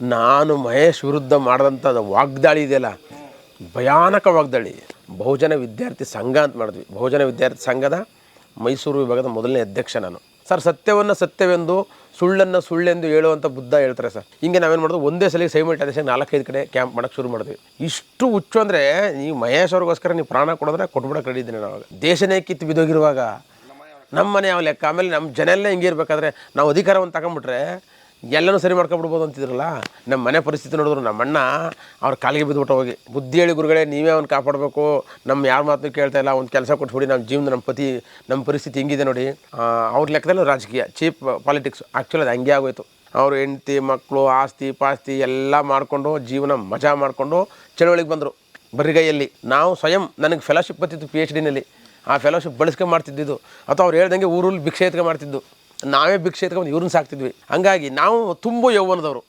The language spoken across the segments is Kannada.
ನಾನು ಮಹೇಶ್ ವಿರುದ್ಧ ಮಾಡಿದಂಥ ವಾಗ್ದಾಳಿ ಇದೆಯಲ್ಲ? ಭಯಾನಕ ವಾಗ್ದಾಳಿ. ಬಹುಜನ ವಿದ್ಯಾರ್ಥಿ ಸಂಘ ಅಂತ ಮಾಡಿದ್ವಿ. ಬಹುಜನ ವಿದ್ಯಾರ್ಥಿ ಸಂಘದ ಮೈಸೂರು ವಿಭಾಗದ ಮೊದಲನೇ ಅಧ್ಯಕ್ಷ ನಾನು. ಸರ್, ಸತ್ಯವನ್ನು ಸತ್ಯವೆಂದು, ಸುಳ್ಳನ್ನು ಸುಳ್ಳೆಂದು ಹೇಳುವಂಥ ಬುದ್ಧ ಹೇಳ್ತಾರೆ ಸರ್. ಹಿಂಗೆ ನಾವೇನು ಮಾಡೋದು? ಒಂದೇ ಸಲ ಆದೇಶ ನಾಲ್ಕೈದು ಕಡೆ ಕ್ಯಾಂಪ್ ಮಾಡೋಕ್ಕೆ ಶುರು ಮಾಡಿದ್ವಿ. ಇಷ್ಟು ಹುಚ್ಚು ಅಂದರೆ ನೀವು ಮಹೇಶ್ ಅವ್ರಿಗೋಸ್ಕರ ನೀವು ಪ್ರಾಣ ಕೊಡಿದ್ರೆ ಕೊಟ್ಬಿಡಕ್ಕೆ ರೆಡಿದ್ದೀನಿ ನಾನು ದೇಶನೇ ಕಿತ್ತು ಬಿದೋಗಿರುವಾಗ ನಮ್ಮ ಮನೆ ಯಾವ ಲೆಕ್ಕ? ಆಮೇಲೆ ನಮ್ಮ ಜನ ಎಲ್ಲ ಹಿಂಗೆ ಇರಬೇಕಾದ್ರೆ ನಾವು ಅಧಿಕಾರವನ್ನು ತಗೊಂಬಿಟ್ರೆ ಎಲ್ಲನೂ ಸರಿ ಮಾಡ್ಕೊಂಬಿಡ್ಬೋದು ಅಂತಿದ್ರಲ್ಲ? ನಮ್ಮ ಮನೆ ಪರಿಸ್ಥಿತಿ ನೋಡಿದ್ರು ನಮ್ಮ ಅಣ್ಣ ಅವ್ರ ಕಾಲಿಗೆ ಬಿದ್ದುಬಿಟ್ಟು ಹೋಗಿ, ಬುದ್ಧಿ ಹೇಳಿ ಗುರುಗಳೇ, ನೀವೇ ಅವ್ನು ಕಾಪಾಡಬೇಕು. ನಮ್ಮ ಯಾರ ಮಾತನ್ನು ಕೇಳ್ತಾ ಇಲ್ಲ, ಒಂದು ಕೆಲಸ ಕೊಟ್ಬಿಡಿ ನಮ್ಮ ಜೀವನ ನಮ್ಮ ಪತಿ ನಮ್ಮ ಪರಿಸ್ಥಿತಿ ಹಿಂಗಿದೆ ನೋಡಿ. ಅವ್ರ ಲೆಕ್ಕದಲ್ಲೂ ರಾಜಕೀಯ, ಚೀಪ್ ಪಾಲಿಟಿಕ್ಸ್ ಆ್ಯಕ್ಚುಲಿ ಅದು ಹಂಗೆ ಆಗೋಯ್ತು. ಅವ್ರ ಹೆಂಡ್ತಿ ಮಕ್ಕಳು ಆಸ್ತಿ, ಪಾಸ್ತಿ ಎಲ್ಲ ಮಾಡಿಕೊಂಡು, ಜೀವನ ಮಜಾ ಮಾಡಿಕೊಂಡು ಚಳುವಳಿಗೆ ಬಂದರು. ಬರಿಗೈಯಲ್ಲಿ ನಾವು ಸ್ವಯಂ ನನಗೆ ಫೆಲೋಶಿಪ್ ಬರ್ತಿತ್ತು ಪಿ ಎಚ್ ಡಿನಲ್ಲಿ ಆ ಫೆಲೋಶಿಪ್ ಬಳಸ್ಕೊಂಡು ಮಾಡ್ತಿದ್ದಿದ್ದು. ಅಥವಾ ಅವ್ರು ಹೇಳ್ದಂಗೆ ಊರಲ್ಲಿ ಭಿಕ್ಷೆ ಎತ್ಕೊಂಡು ಮಾಡ್ತಿದ್ದು. ನಾವೇ ಭಿಕ್ಷೆ ಎತ್ಕೊಂಡು ಇವ್ರನ್ನ ಸಾಕ್ತಿದ್ವಿ. ಹಾಗಾಗಿ ನಾವು ತುಂಬ ಯೌವನದವರು.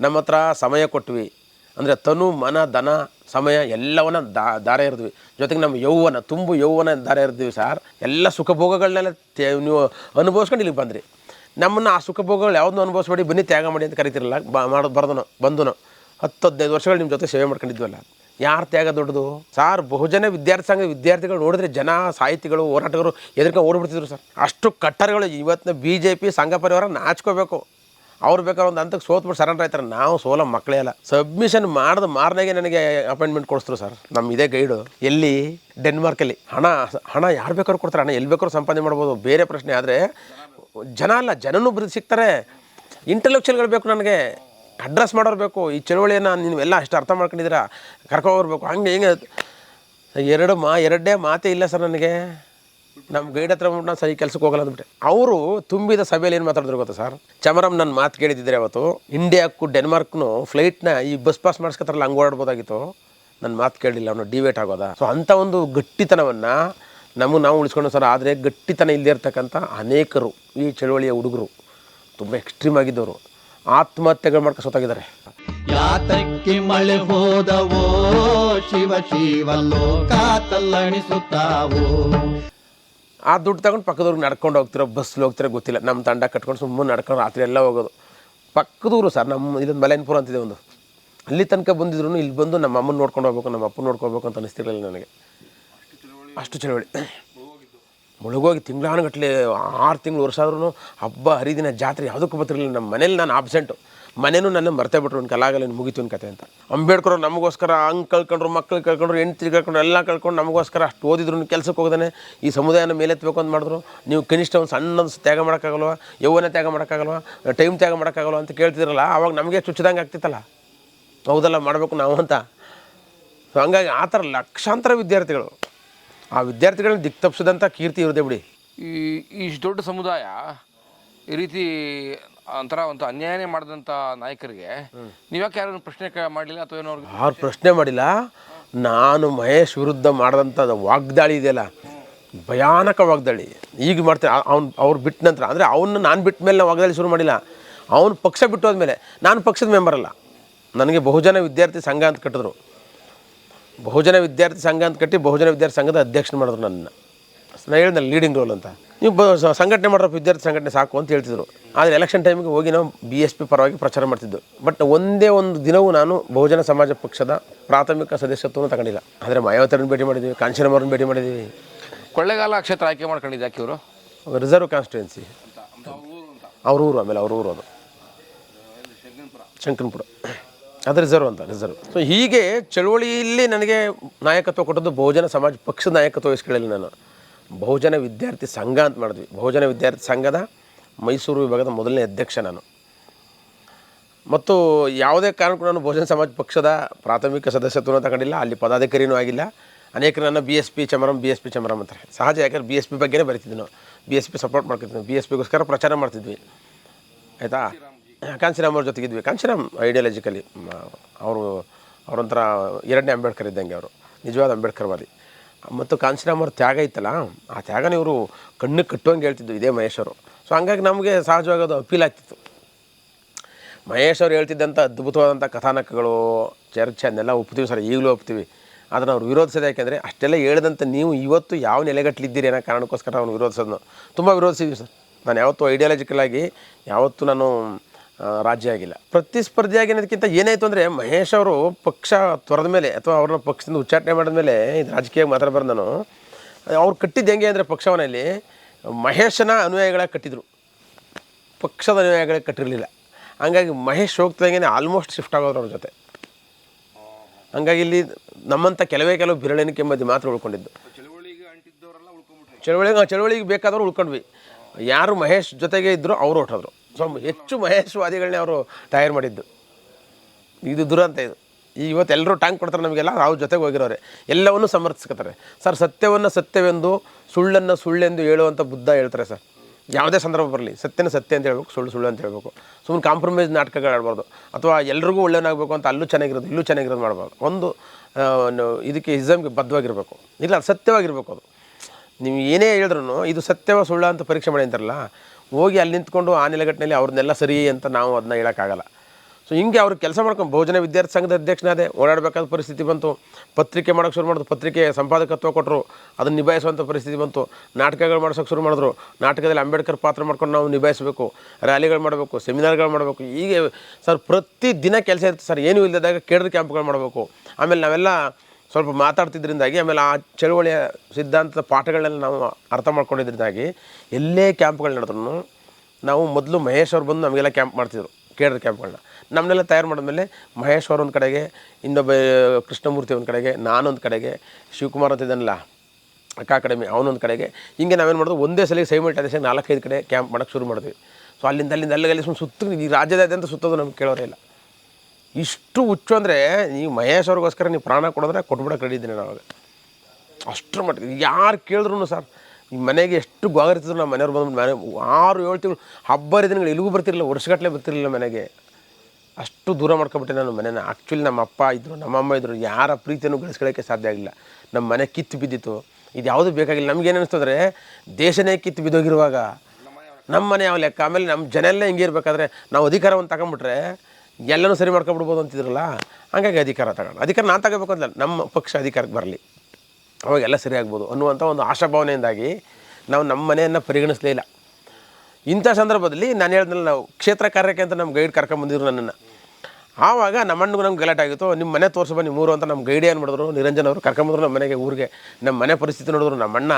ನಮ್ಮ ಹತ್ರ ಸಮಯ ಕೊಟ್ವಿ. ಅಂದರೆ ತನು, ಮನ ದನ ಸಮಯ ಎಲ್ಲವನ್ನ ದಾ, ದಾರ ಇರಿದ್ವಿ. ಜೊತೆಗೆ ನಮ್ಮ ಯೌವನ ತುಂಬ ಯೌವನ ದಾರ ಇರ್ದ್ವಿ ಸರ್. ಎಲ್ಲ ಸುಖ ಭೋಗಗಳನ್ನೆಲ್ಲ ನೀವು ಅನುಭವಿಸ್ಕೊಂಡು ಇಲ್ಲಿಗೆ ಬಂದ್ರಿ. ನಮ್ಮನ್ನು ಆ ಸುಖ ಭೋಗಗಳು ಯಾವುದನ್ನು ಅನುಭವಿಸ್ಬೇಡಿ, ಬನ್ನಿ ತ್ಯಾಗ ಮಾಡಿ ಅಂತ ಕರಿತಿರಲ್ಲ, ಬ ಮಾಡೋದು ಬರ್ದನು, ಬಂದನು. ಹತ್ತು ಹದಿನೈದು ವರ್ಷಗಳು ನಿಮ್ಮ ಜೊತೆ ಸೇವೆ ಮಾಡ್ಕೊಂಡಿದ್ವಲ್ಲ. ಯಾರು ತ್ಯಾಗ ದೊಡ್ಡದು? ಸರ್, ಬಹುಜನ ವಿದ್ಯಾರ್ಥಿ ಸಂಘ ವಿದ್ಯಾರ್ಥಿಗಳು ನೋಡಿದ್ರೆ ಜನ, ಸಾಹಿತಿಗಳು, ಹೋರಾಟಗಾರರು ಎದುರ್ಕೊಂಡು ಓಡ್ಬಿಡ್ತಿದ್ರು ಸರ್. ಅಷ್ಟು ಕಟ್ಟರ್ಗಳು ಇವತ್ತಿನ ಬಿ ಜೆ ಪಿ ಸಂಘ ಪರಿವಾರ ನಾಚ್ಕೋಬೇಕು. ಅವ್ರು ಬೇಕಾದ್ರೆ ಒಂದು ಹಂತಕ್ಕೆ ಸೋತ್ಬಿಟ್ಟು ಸರೆಂಡರ್ ಆಯ್ತಾರೆ. ನಾವು ಸೋಲ ಮಕ್ಕಳೇ ಅಲ್ಲ. ಸಬ್ಮಿಷನ್ ಮಾಡಿದ ಮಾರನೆಗೆ ನನಗೆ ಅಪಾಯಿಂಟ್ಮೆಂಟ್ ಕೊಡಿಸ್ರು ಸರ್. ನಮ್ಮ ಇದೇ ಗೈಡು ಎಲ್ಲಿ? ಡೆನ್ಮಾರ್ಕಲ್ಲಿ. ಹಣ ಹಣ ಯಾರು ಬೇಕಾದ್ರು ಕೊಡ್ತಾರೆ? ಹಣ ಎಲ್ಲಿ ಬೇಕಾದ್ರೂ ಸಂಪಾದನೆ ಮಾಡ್ಬೋದು. ಬೇರೆ ಪ್ರಶ್ನೆ ಆದರೆ, ಜನ ಅಲ್ಲ, ಜನನೂ ಸಿಗ್ತಾರೆ. ಇಂಟೆಲೆಕ್ಚುಯಲ್ಗಳು ಬೇಕು ನನಗೆ. ಅಡ್ರೆಸ್ ಮಾಡೋರು ಬೇಕು, ಈ ಚಳುವಳಿಯನ್ನು ನೀವೆಲ್ಲ ಅಷ್ಟು ಅರ್ಥ ಮಾಡ್ಕೊಂಡಿದ್ದೀರಾ? ಹೋಗ್ಬೇಕು. ಹಂಗೆ ಹಿಂಗೆ. ಎರಡು ಮಾ, ಎರಡೇ ಮಾತೇ ಇಲ್ಲ ಸರ್ ನನಗೆ. ನಮ್ಮ ಗೈಡ್ ಹತ್ರ ನಾನು ಸರಿ ಕೆಲಸಕ್ಕೆ ಹೋಗಲ್ಲ ಅಂದ್ಬಿಟ್ಟು. ಅವರು ತುಂಬಿದ ಸಭೆಯಲ್ಲಿ ಏನು ಮಾತಾಡಿದ್ರು ಗೊತ್ತಾ ಸರ್? ಚಮರಂ ನನ್ನ ಮಾತು ಕೇಳಿದ್ದಿದ್ರೆ ಅವತ್ತು ಇಂಡಿಯಾಕ್ಕೂ ಡೆನ್ಮಾರ್ಕ್ನು ಫ್ಲೈಟ್ನ ಈ ಬಸ್ ಪಾಸ್ ಮಾಡಿಸ್ಕೊತಾರಲ್ಲ ಹಂಗೆ ಓಡಾಡ್ಬೋದಾಗಿತ್ತು. ನನ್ನ ಮಾತು ಕೇಳಿಲ್ಲ ಅವನು ಡಿವೇಟ್ ಆಗೋದ? ಸೊ ಅಂಥ ಒಂದು ಗಟ್ಟಿತನವನ್ನು ನಮಗೆ ನಾವು ಉಳಿಸ್ಕೊಂಡು ಸರ್, ಆದರೆ ಗಟ್ಟಿತನ ಇಲ್ಲದೇ ಇರ್ತಕ್ಕಂಥ ಅನೇಕರು, ಈ ಚಳುವಳಿಯ ಹುಡುಗರು, ತುಂಬ ಎಕ್ಸ್ಟ್ರೀಮ್ ಆಗಿದ್ದವರು. ಆತ್ಮಹತ್ಯೆಗಳು ಮಾಡ್ಕೊಂಡು ಸೋತಾಗಿದ್ದಾರೆ ಯಾತಕ್ಕೆ ಮಳೆ ಹೋದವೋ ಶಿವ ಶಿವ ಲೋಕ ತಲ್ಲಣಿಸುತ್ತಾವೋ ಆ ದುಡ್ಡು ತಗೊಂಡು ಪಕ್ಕದವ್ರಿಗೆ ನಡ್ಕೊಂಡು ಹೋಗ್ತಿರೋ ಬಸ್ಲಿ ಹೋಗ್ತಿರೋ ಗೊತ್ತಿಲ್ಲ. ನಮ್ಮ ತಂಡ ಕಟ್ಕೊಂಡು ಸುಮ್ಮನೆ ನಡ್ಕೊಂಡು ರಾತ್ರಿ ಎಲ್ಲ ಹೋಗೋದು. ಪಕ್ಕದೂರು ಸರ್ ನಮ್ಮ ಇದೊಂದು ಮಲೈನ್ಪುರ ಅಂತಿದೆ ಒಂದು. ಅಲ್ಲಿ ತನಕ ಬಂದಿದ್ರು ಇಲ್ಲಿ ಬಂದು ನಮ್ಮ ಅಮ್ಮನ ನೋಡ್ಕೊಂಡು ಹೋಗ್ಬೇಕು ನಮ್ಮ ಅಪ್ಪನ ನೋಡ್ಕೋಬೇಕು ಅಂತ ಅನಿಸ್ತಿರಲಿಲ್ಲ ನನಗೆ. ಅಷ್ಟು ಚಳವಳಿ. ಮುಳುಗೋಗಿ ತಿಂಗಳಾನುಗಟ್ಟಲೆ ಆರು ತಿಂಗಳು ವರ್ಷ ಆದ್ರೂ ಹಬ್ಬ ಹರಿದಿನ ಜಾತ್ರೆ ಯಾವುದಕ್ಕೂ ಬರ್ತಿರಲಿಲ್ಲ. ನಮ್ಮ ಮನೇಲಿ ನಾನು ಆಬ್ಸೆಂಟು ಮನೇನೂ ನನ್ನ ಮರ್ತೇ ಬಿಟ್ರು ಒಂದು ಕಲಾಗಲ್ಲ ಮುಗಿತು ಒಂದು ಕತೆ ಅಂತ. ಅಂಬೇಡ್ಕರ್ ನಮಗೋಸ್ಕರ ಹಂಗೆ ಕಳ್ಕೊಂಡ್ರು, ಮಕ್ಳು ಕಳ್ಕೊಂಡ್ರು ಹೆಂಡ್ತಿ ಕಳ್ಕೊಂಡ್ರು, ಎಲ್ಲ ಕಳ್ಕೊಂಡು ನಮಗೋಸ್ಕರ ಅಷ್ಟು ಓದಿದ್ರು ಕೆಲಸಕ್ಕೆ ಹೋಗ್ದಾನೆ ಈ ಸಮುದಾಯನ ಮೇಲೆತ್ತಬೇಕು ಅಂತ ಮಾಡಿದ್ರು. ನೀವು ಕನಿಷ್ಠ ಒಂದು ಸಣ್ಣದು ತ್ಯಾಗ ಮಾಡೋಕ್ಕಾಗಲ್ವ ಯೌವನ ತ್ಯಾಗ ಮಾಡೋಕ್ಕಾಗಲ್ವ, ಟೈಮ್ ತ್ಯಾಗ ಮಾಡೋಕ್ಕಾಗಲ್ವ ಅಂತ ಕೇಳ್ತಿದ್ರಲ್ಲ, ಅವಾಗ ನಮಗೆ ಚುಚ್ಚಿದಂಗೆ ಆಗ್ತಿತ್ತಲ್ಲ. ಹೌದಲ್ಲ, ಮಾಡಬೇಕು ನಾವು ಅಂತ. ಸೊ ಹಂಗಾಗಿ ಆ ಥರ ಲಕ್ಷಾಂತರ ವಿದ್ಯಾರ್ಥಿಗಳು ಆ ವಿದ್ಯಾರ್ಥಿಗಳನ್ನ ದಿಕ್ ತಪ್ಪಿಸಿದಂಥ ಕೀರ್ತಿ ಇರುತ್ತೆ ಬಿಡಿ. ಈ ಇಷ್ಟು ದೊಡ್ಡ ಸಮುದಾಯ ಈ ರೀತಿ ಒಂಥರ ಒಂದು ಅನ್ಯಾಯನೇ ಮಾಡಿದಂಥ ನಾಯಕರಿಗೆ ನೀವ್ಯಾಕೆ ಯಾರು ಪ್ರಶ್ನೆ ಕ- ಮಾಡಲಿಲ್ಲ ಅಥವಾ ಏನೋ ಅವ್ರಿಗೆ ಅವ್ರು ಪ್ರಶ್ನೆ ಮಾಡಿಲ್ಲ? ನಾನು ಮಹೇಶ್ ವಿರುದ್ಧ ಮಾಡಿದಂಥ ವಾಗ್ದಾಳಿ ಇದೆಯಲ್ಲ ಭಯಾನಕ ವಾಗ್ದಾಳಿ. ಈಗ ಮಾಡ್ತಾರೆ ಅವ್ನು ಅವ್ರು ಬಿಟ್ಟ ನಂತರ ಅಂದರೆ ಅವನ್ನ ನಾನು ಬಿಟ್ಟ ಮೇಲೆ ವಾಗ್ದಾಳಿ ಶುರು ಮಾಡಿಲ್ಲ. ಅವನು ಪಕ್ಷ ಬಿಟ್ಟು ಹೋದ್ಮೇಲೆ ನಾನು ಪಕ್ಷದ ಮೆಂಬರ್ ಅಲ್ಲ. ನನಗೆ ಬಹುಜನ ವಿದ್ಯಾರ್ಥಿ ಸಂಘ ಅಂತ ಕಟ್ಟಿದ್ರು. ಬಹುಜನ ವಿದ್ಯಾರ್ಥಿ ಸಂಘ ಅಂತ ಕಟ್ಟಿ ಬಹುಜನ ವಿದ್ಯಾರ್ಥಿ ಸಂಘದ ಅಧ್ಯಕ್ಷನ ಮಾಡಿದ್ರು ನನ್ನ ನಾನು ಹೇಳಿದ್ನಲ್ಲ ಲೀಡಿಂಗ್ ರೋಲ್ ಅಂತ. ನೀವು ಬ ಸಂಘಟನೆ ಮಾಡೋರು ವಿದ್ಯಾರ್ಥಿ ಸಂಘಟನೆ ಸಾಕು ಅಂತ ಹೇಳ್ತಿದ್ರು. ಆದರೆ ಎಲೆಕ್ಷನ್ ಟೈಮಿಗೆ ಹೋಗಿ ನಾವು ಬಿ ಎಸ್ ಪಿ ಪರವಾಗಿ ಪ್ರಚಾರ ಮಾಡ್ತಿದ್ದು. ಬಟ್ ಒಂದೇ ಒಂದು ದಿನವೂ ನಾನು ಬಹುಜನ ಸಮಾಜ ಪಕ್ಷದ ಪ್ರಾಥಮಿಕ ಸದಸ್ಯತ್ವವನ್ನು ತಗೊಂಡಿಲ್ಲ. ಆದರೆ ಮಾಯಾವತಿಯನ್ನು ಭೇಟಿ ಮಾಡಿದ್ವಿ ಕಾಂಚನಮ್ಮವ್ರನ್ನ ಭೇಟಿ ಮಾಡಿದ್ವಿ. ಕೊಳ್ಳೇಗಾಲ ಕ್ಷೇತ್ರ ಆಯ್ಕೆ ಮಾಡ್ಕೊಂಡಿದ್ದು ಯಾಕೆ ಇವರು? ರಿಸರ್ವ್ ಕಾನ್ಸ್ಟಿಟ್ಯೂನ್ಸಿ ಅವ್ರ ಊರು ಆಮೇಲೆ ಅವ್ರ ಊರು ಅದು. ಶಂಕರಪುರ. ಅದು ರಿಸರ್ವ್ ಅಂತ ರಿಸರ್ವ್ ಸೊ ಹೀಗೆ ಚಳುವಳಿಯಲ್ಲಿ ನನಗೆ ನಾಯಕತ್ವ ಕೊಟ್ಟದ್ದು ಬಹುಜನ ಸಮಾಜ, ಪಕ್ಷದ ನಾಯಕತ್ವ ವಹಿಸ್ಕೊಳ್ಳಿಲ್ಲ ನಾನು. ಬಹುಜನ ವಿದ್ಯಾರ್ಥಿ ಸಂಘ ಅಂತ ಮಾಡಿದ್ವಿ. ಬಹುಜನ ವಿದ್ಯಾರ್ಥಿ ಸಂಘದ ಮೈಸೂರು ವಿಭಾಗದ ಮೊದಲನೇ ಅಧ್ಯಕ್ಷ ನಾನು. ಮತ್ತು ಯಾವುದೇ ಕಾರಣಕ್ಕೂ ನಾನು ಬಹುಜನ ಸಮಾಜ ಪಕ್ಷದ ಪ್ರಾಥಮಿಕ ಸದಸ್ಯತ್ವನ ತಗೊಂಡಿಲ್ಲ, ಅಲ್ಲಿ ಪದಾಧಿಕಾರಿನೂ ಆಗಿಲ್ಲ. ಅನೇಕ ನನ್ನ ಬಿ ಎಸ್ ಪಿ ಚಮರಂ ಬಿ ಎಸ್ ಪಿ ಚಮರಂ ಅಂತಾರೆ. ಸಹಜ ಯಾಕಂದ್ರೆ ಬಿ ಎಸ್ ಪಿ ಬಗ್ಗೆನೇ ಬರಿತಿದ್ವಿ ನಾವು ಬಿ ಎಸ್ ಪಿ ಸಪೋರ್ಟ್ ಮಾಡ್ತಿದ್ವಿ ಬಿ ಎಸ್ ಪಿಗೋಸ್ಕರ ಪ್ರಚಾರ ಮಾಡ್ತಿದ್ವಿ. ಆಯಿತಾ? ಕಾಂಚಿರಾಮ್ ಅವ್ರ ಜೊತೆಗಿದ್ವಿ. ಕಾಂಚಿರಾಮ್ ಐಡಿಯಾಲಜಿಕಲಿ ಅವರು, ಅವರೊಂಥರ ಎರಡನೇ ಅಂಬೇಡ್ಕರ್ ಇದ್ದಂಗೆ ಅವರು. ನಿಜವಾದ ಅಂಬೇಡ್ಕರ್ವಾದಿ. ಮತ್ತು ಕಾಂಚಿರಾಮ್ ಅವ್ರ ತ್ಯಾಗ ಇತ್ತಲ್ಲ, ಆ ತ್ಯಾಗನ ಇವರು ಕಣ್ಣು ಕಟ್ಟುವಂಗೆ ಹೇಳ್ತಿದ್ದು ಇದೇ ಮಹೇಶ್ ಅವರು. ಸೊ ಹಂಗಾಗಿ ನಮಗೆ ಸಹಜವಾಗಿ ಅದು ಅಪೀಲ್ ಆಗ್ತಿತ್ತು. ಮಹೇಶ್ ಅವರು ಹೇಳ್ತಿದ್ದಂಥ ಅದ್ಭುತವಾದಂಥ ಕಥಾನಕಗಳು, ಚರ್ಚೆ ಅದನ್ನೆಲ್ಲ ಒಪ್ತೀವಿ ಸರ್ ಈಗಲೂ ಒಪ್ತೀವಿ. ಅದನ್ನು ಅವ್ರು ವಿರೋಧಿಸೋದು ಯಾಕೆಂದರೆ, ಅಷ್ಟೆಲ್ಲ ಹೇಳಿದಂಥ ನೀವು ಇವತ್ತು ಯಾವ ನೆಲೆಗಟ್ಟಲಿದ್ದೀರಿ ಅನ್ನೋ ಕಾರಣಕ್ಕೋಸ್ಕರ ಅವ್ನು ವಿರೋಧಿಸೋದು ತುಂಬ ವಿರೋಧಿಸಿದ್ವಿ ಸರ್. ನಾನು ಯಾವತ್ತೂ ಐಡಿಯಾಲಜಿಕಲ್ ಆಗಿ, ಯಾವತ್ತೂ ನಾನು ರಾಜ್ಯ ಆಗಿಲ್ಲ. ಪ್ರತಿಸ್ಪರ್ಧಿಯಾಗಿ ಅನ್ನೋದಕ್ಕಿಂತ ಏನಾಯಿತು ಅಂದರೆ ಮಹೇಶ್ ಅವರು ಪಕ್ಷ ತೊರೆದ ಮೇಲೆ ಅಥವಾ ಅವ್ರನ್ನ ಪಕ್ಷದಿಂದ ಉಚ್ಚಾಟನೆ ಮಾಡಿದ ಮೇಲೆ ಇದು ರಾಜಕೀಯ ಮಾತಾಡಬಾರ್ದು ನಾನು. ಅವ್ರು ಕಟ್ಟಿದ್ದು ಹೆಂಗೆ ಅಂದರೆ ಪಕ್ಷವನಲ್ಲಿ ಮಹೇಶನ ಅನುಯಾಯಿಗಳ ಕಟ್ಟಿದ್ರು. ಪಕ್ಷದ ಅನುಯಾಯಿಗಳಿಗೆ ಕಟ್ಟಿರಲಿಲ್ಲ. ಹಂಗಾಗಿ ಮಹೇಶ್ ಹೋಗ್ತಿದಂಗೆ ಆಲ್ಮೋಸ್ಟ್ ಶಿಫ್ಟ್ ಆಗೋದ್ರು ಅವ್ರ ಜೊತೆ. ಹಂಗಾಗಿ ಇಲ್ಲಿ ನಮ್ಮಂಥ ಕೆಲವೇ ಕೆಲವು ಬಿರಳೆಣಿಕೆ ಮಧ್ಯೆ ಮಾತ್ರ ಉಳ್ಕೊಂಡಿದ್ದು. ಚಳವಳಿಗೆ ಚಳವಳಿಗೆ ಬೇಕಾದವ್ರು ಉಳ್ಕೊಂಡ್ವಿ. ಯಾರು ಮಹೇಶ್ ಜೊತೆಗೆ ಇದ್ದರು ಅವರು ಹೊಟ್ಟೋದ್ರು ಸೊ ಹೆಚ್ಚು ಮಹೇಶ್ವಾದಿಗಳನ್ನೇ ಅವರು ತಯಾರು ಮಾಡಿದ್ದು. ಇದು ದುರಂತ ಇದು. ಇವತ್ತು ಎಲ್ಲರೂ ಟ್ಯಾಂಕ್ ಕೊಡ್ತಾರೆ ನಮಗೆಲ್ಲ, ನಾವು ಜೊತೆಗೆ ಹೋಗಿರೋರೆ. ಎಲ್ಲವನ್ನು ಸಮರ್ಥಿಸ್ಕೊತಾರೆ. ಸರ್, ಸತ್ಯವನ್ನು ಸತ್ಯವೆಂದು, ಸುಳ್ಳನ್ನು ಸುಳ್ಳೆಂದು ಹೇಳುವಂಥ ಬುದ್ಧ ಹೇಳ್ತಾರೆ ಸರ್. ಯಾವುದೇ ಸಂದರ್ಭ ಬರಲಿ, ಸತ್ಯನ ಸತ್ಯ ಅಂತ ಹೇಳ್ಬೇಕು, ಸುಳ್ಳು ಸುಳ್ಳು ಅಂತ ಹೇಳ್ಬೇಕು. ಸುಮ್ಮನೆ ಕಾಂಪ್ರಮೈಸ್ ನಾಟಕಗಳು ಆಡ್ಬಾರ್ದು. ಅಥವಾ ಎಲ್ರಿಗೂ ಒಳ್ಳೆಯನಾಗಬೇಕು ಅಂತ ಅಲ್ಲೂ ಚೆನ್ನಾಗಿರೋದು, ಇಲ್ಲೂ ಚೆನ್ನಾಗಿರೋದು ಮಾಡಬಾರ್ದು. ಒಂದು ಇದಕ್ಕೆ ಇಸಮ್ಗೆ ಬದ್ಧವಾಗಿರಬೇಕು. ಇಲ್ಲ, ಸತ್ಯವಾಗಿರ್ಬೇಕು ಅದು. ನೀವು ಏನೇ ಹೇಳಿದ್ರು ಇದು ಸತ್ಯವ ಸುಳ್ಳ ಅಂತ ಪರೀಕ್ಷೆ ಮಾಡಿ ಅಂತಾರಲ್ಲ ಹೋಗಿ ಅಲ್ಲಿ ನಿಂತ್ಕೊಂಡು ಆ ನೆಲೆಗಟ್ಟಿನಲ್ಲಿ ಅವ್ರನ್ನೆಲ್ಲ ಸರಿ ಅಂತ ನಾವು ಅದನ್ನ ಹೇಳೋಕ್ಕಾಗಲ್ಲ. ಸೊ ಹಿಂಗೆ ಅವ್ರು ಕೆಲಸ ಮಾಡ್ಕೊಂಡು ಭೋಜನ ವಿದ್ಯಾರ್ಥಿ ಸಂಘದ ಅಧ್ಯಕ್ಷನಾದೆ, ಓಡಾಡಬೇಕಾದ ಪರಿಸ್ಥಿತಿ ಬಂತು. ಪತ್ರಿಕೆ ಮಾಡೋಕ್ಕೆ ಶುರು ಮಾಡಿದ್ರು. ಪತ್ರಿಕೆ ಸಂಪಾದಕತ್ವ ಕೊಟ್ಟರು ಅದನ್ನು ನಿಭಾಯಿಸುವಂಥ ಪರಿಸ್ಥಿತಿ ಬಂತು. ನಾಟಕಗಳು ಮಾಡ್ಸೋಕೆ ಶುರು ಮಾಡಿದ್ರು. ನಾಟಕದಲ್ಲಿ ಅಂಬೇಡ್ಕರ್ ಪಾತ್ರ ಮಾಡ್ಕೊಂಡು ನಾವು ನಿಭಾಯಿಸಬೇಕು. ರ್ಯಾಲಿಗಳು ಮಾಡಬೇಕು. ಸೆಮಿನಾರ್ಗಳು ಮಾಡಬೇಕು. ಹೀಗೆ ಸರ್, ಪ್ರತಿ ದಿನ ಕೆಲಸ ಇರುತ್ತೆ ಸರ್. ಏನೂ ಇಲ್ಲದಾಗ ಕೇಡ್ರ್ ಕ್ಯಾಂಪ್ಗಳು ಮಾಡಬೇಕು. ಆಮೇಲೆ ನಾವೆಲ್ಲ ಸ್ವಲ್ಪ ಮಾತಾಡ್ತಿದ್ದರಿಂದಾಗಿ ಆಮೇಲೆ ಆ ಚಳುವಳಿಯ ಸಿದ್ಧಾಂತದ ಪಾಠಗಳನ್ನೆಲ್ಲ ನಾವು ಅರ್ಥ ಮಾಡ್ಕೊಂಡಿದ್ದರಿಂದಾಗಿ ಎಲ್ಲೇ ಕ್ಯಾಂಪ್ಗಳು ನಡೆದ್ರು ನಾವು ಮೊದಲು ಮಹೇಶ್ ಅವ್ರು ಬಂದು ನಮಗೆಲ್ಲ ಕ್ಯಾಂಪ್ ಮಾಡ್ತಿದ್ರು ಕೇಡ್ರ ಕ್ಯಾಂಪ್ಗಳನ್ನ ನಮ್ಮನ್ನೆಲ್ಲ ತಯಾರು ಮಾಡಿದ್ಮೇಲೆ ಮಹೇಶ್ ಅವ್ರ ಒಂದು ಕಡೆಗೆ, ಇನ್ನೊಬ್ಬ, ಕೃಷ್ಣಮೂರ್ತಿ ಒಂದು ಕಡೆಗೆ ನಾನೊಂದು ಕಡೆಗೆ, ಶಿವಕುಮಾರ್ ಅಂತ ಇದ್ದಾನಲ್ಲ, ಅಕ್ಕ ಅಕಾಡೆಮಿ ಅವನೊಂದು ಕಡೆಗೆ, ಹಿಂಗೆ ನಾವೇನು ಮಾಡೋದು ಒಂದೇ ಸಲ ಸೈಮಲ್ಟೇನಿಯಸ್ ನಾಲ್ಕೈದು ಕಡೆ ಕ್ಯಾಂಪ್ ಮಾಡೋಕ್ಕೆ ಶುರು ಮಾಡಿದ್ವಿ. ಸೊ ಅಲ್ಲಿಂದ ಅಲ್ಲಿಂದ ಅಲ್ಲಿಗೆ ಸುಮ್ಮನೆ ಸುತ್ತ ಈ ರಾಜ್ಯದಾದ್ಯಂತ ಸುತ್ತೋದು ನಮ್ಗೆ ಕೇಳೋರೇ ಇಲ್ಲ. ಇಷ್ಟು ಹುಚ್ಚು ಅಂದರೆ ನೀವು ಮಹೇಶ್ ಅವ್ರಿಗೋಸ್ಕರ ನೀವು ಪ್ರಾಣ ಕೊಡಿದ್ರೆ ಕೊಟ್ಬಿಡಕ್ಕೆ ರೆಡಿ ಇದ್ದೀನಿ ನಾನು ಅವಾಗ ಅಷ್ಟರ ಮಟ್ಟಿಗೆ. ಯಾರು ಕೇಳಿದ್ರು ಸರ್, ಈ ಮನೆಗೆ ಎಷ್ಟು ಗೋಗರಿತಿದ್ರು ನಮ್ಮ ಮನೆಯವ್ರು ಬಂದು ಮನೆ ಆರು, ಏಳು ತಿಂಗಳು ಹಬ್ಬ ದಿನಗಳು ಇಲ್ಲಿಗೂ ಬರ್ತಿರಲಿಲ್ಲ ವರ್ಷಗಟ್ಟಲೆ ಬರ್ತಿರಲಿಲ್ಲ ಮನೆಗೆ. ಅಷ್ಟು ದೂರ ಮಾಡ್ಕೊಬಿಟ್ಟೆ ನಾನು ಮನೇನ. ಆ್ಯಕ್ಚುಲಿ ನಮ್ಮ ಅಪ್ಪ ಇದ್ದರು ನಮ್ಮಮ್ಮ ಇದ್ದರು ಯಾರ ಪ್ರೀತಿಯನ್ನು ಗಳಿಸ್ಕೊಳ್ಳೋಕ್ಕೆ ಸಾಧ್ಯ ಆಗಿಲ್ಲ. ನಮ್ಮ ಮನೆ ಕಿತ್ತು ಬಿದ್ದಿತ್ತು. ಇದು ಯಾವುದು ಬೇಕಾಗಿಲ್ಲ. ನಮ್ಗೇನು ಅಂದರೆ, ದೇಶನೇ ಕಿತ್ತು ಬಿದ್ದೋಗಿರುವಾಗ, ನಮ್ಮ ಮನೆ ಯಾವ ಲೆಕ್ಕ? ಆಮೇಲೆ ನಮ್ಮ ಜನ ಎಲ್ಲ ಹಿಂಗೆ ಇರಬೇಕಾದ್ರೆ ನಾವು ಅಧಿಕಾರವನ್ನು ತಗೊಂಬಿಟ್ರೆ ಎಲ್ಲನೂ ಸರಿ ಮಾಡ್ಕೊಬಿಡ್ಬೋದು ಅಂತಿದ್ರಲ್ಲ, ಹಂಗಾಗಿ ಅಧಿಕಾರ ತಗೊಂಡು ಅಧಿಕಾರ ನಾನು ತಗೋಬೇಕು ಅಂತ ನಮ್ಮ ಪಕ್ಷ ಅಧಿಕಾರಕ್ಕೆ ಬರಲಿ. ಅವಾಗೆಲ್ಲ ಸರಿ ಆಗ್ಬೋದು ಅನ್ನುವಂಥ ಒಂದು ಆಶಾಭಾವನೆಯಿಂದಾಗಿ ನಾವು ನಮ್ಮ ಮನೆಯನ್ನು ಪರಿಗಣಿಸಲೇ ಇಲ್ಲ. ಇಂಥ ಸಂದರ್ಭದಲ್ಲಿ ನಾನು ಹೇಳಿದ್ನಲ್ಲ ನಾವು ಕ್ಷೇತ್ರ ಕಾರ್ಯಕ್ಕೆ ಅಂತ ನಮ್ಮ ಗೈಡ್ ಕರ್ಕೊಂಬಂದಿದ್ರು ನನ್ನನ್ನು. ಆವಾಗ ನಮ್ಮ ಅಣ್ಣಗೂ ನಮ್ಗೆ ಗಲಾಟೆ ಆಗಿತ್ತು. ನಿಮ್ಮ ಮನೆ ತೋರಿಸಬ ನಿಮ್ಮ ಊರು ಅಂತ ನಮ್ಮ ಗೈಡ್ ಏನು ಮಾಡಿದ್ರು ನಿರಂಜನ್ ಅವರು ಕರ್ಕೊಂಬಂದ್ರು ನಮ್ಮ ಮನೆಗೆ, ಊರಿಗೆ. ನಮ್ಮ ಮನೆ ಪರಿಸ್ಥಿತಿ ನೋಡಿದ್ರು, ನಮ್ಮ ಅಣ್ಣ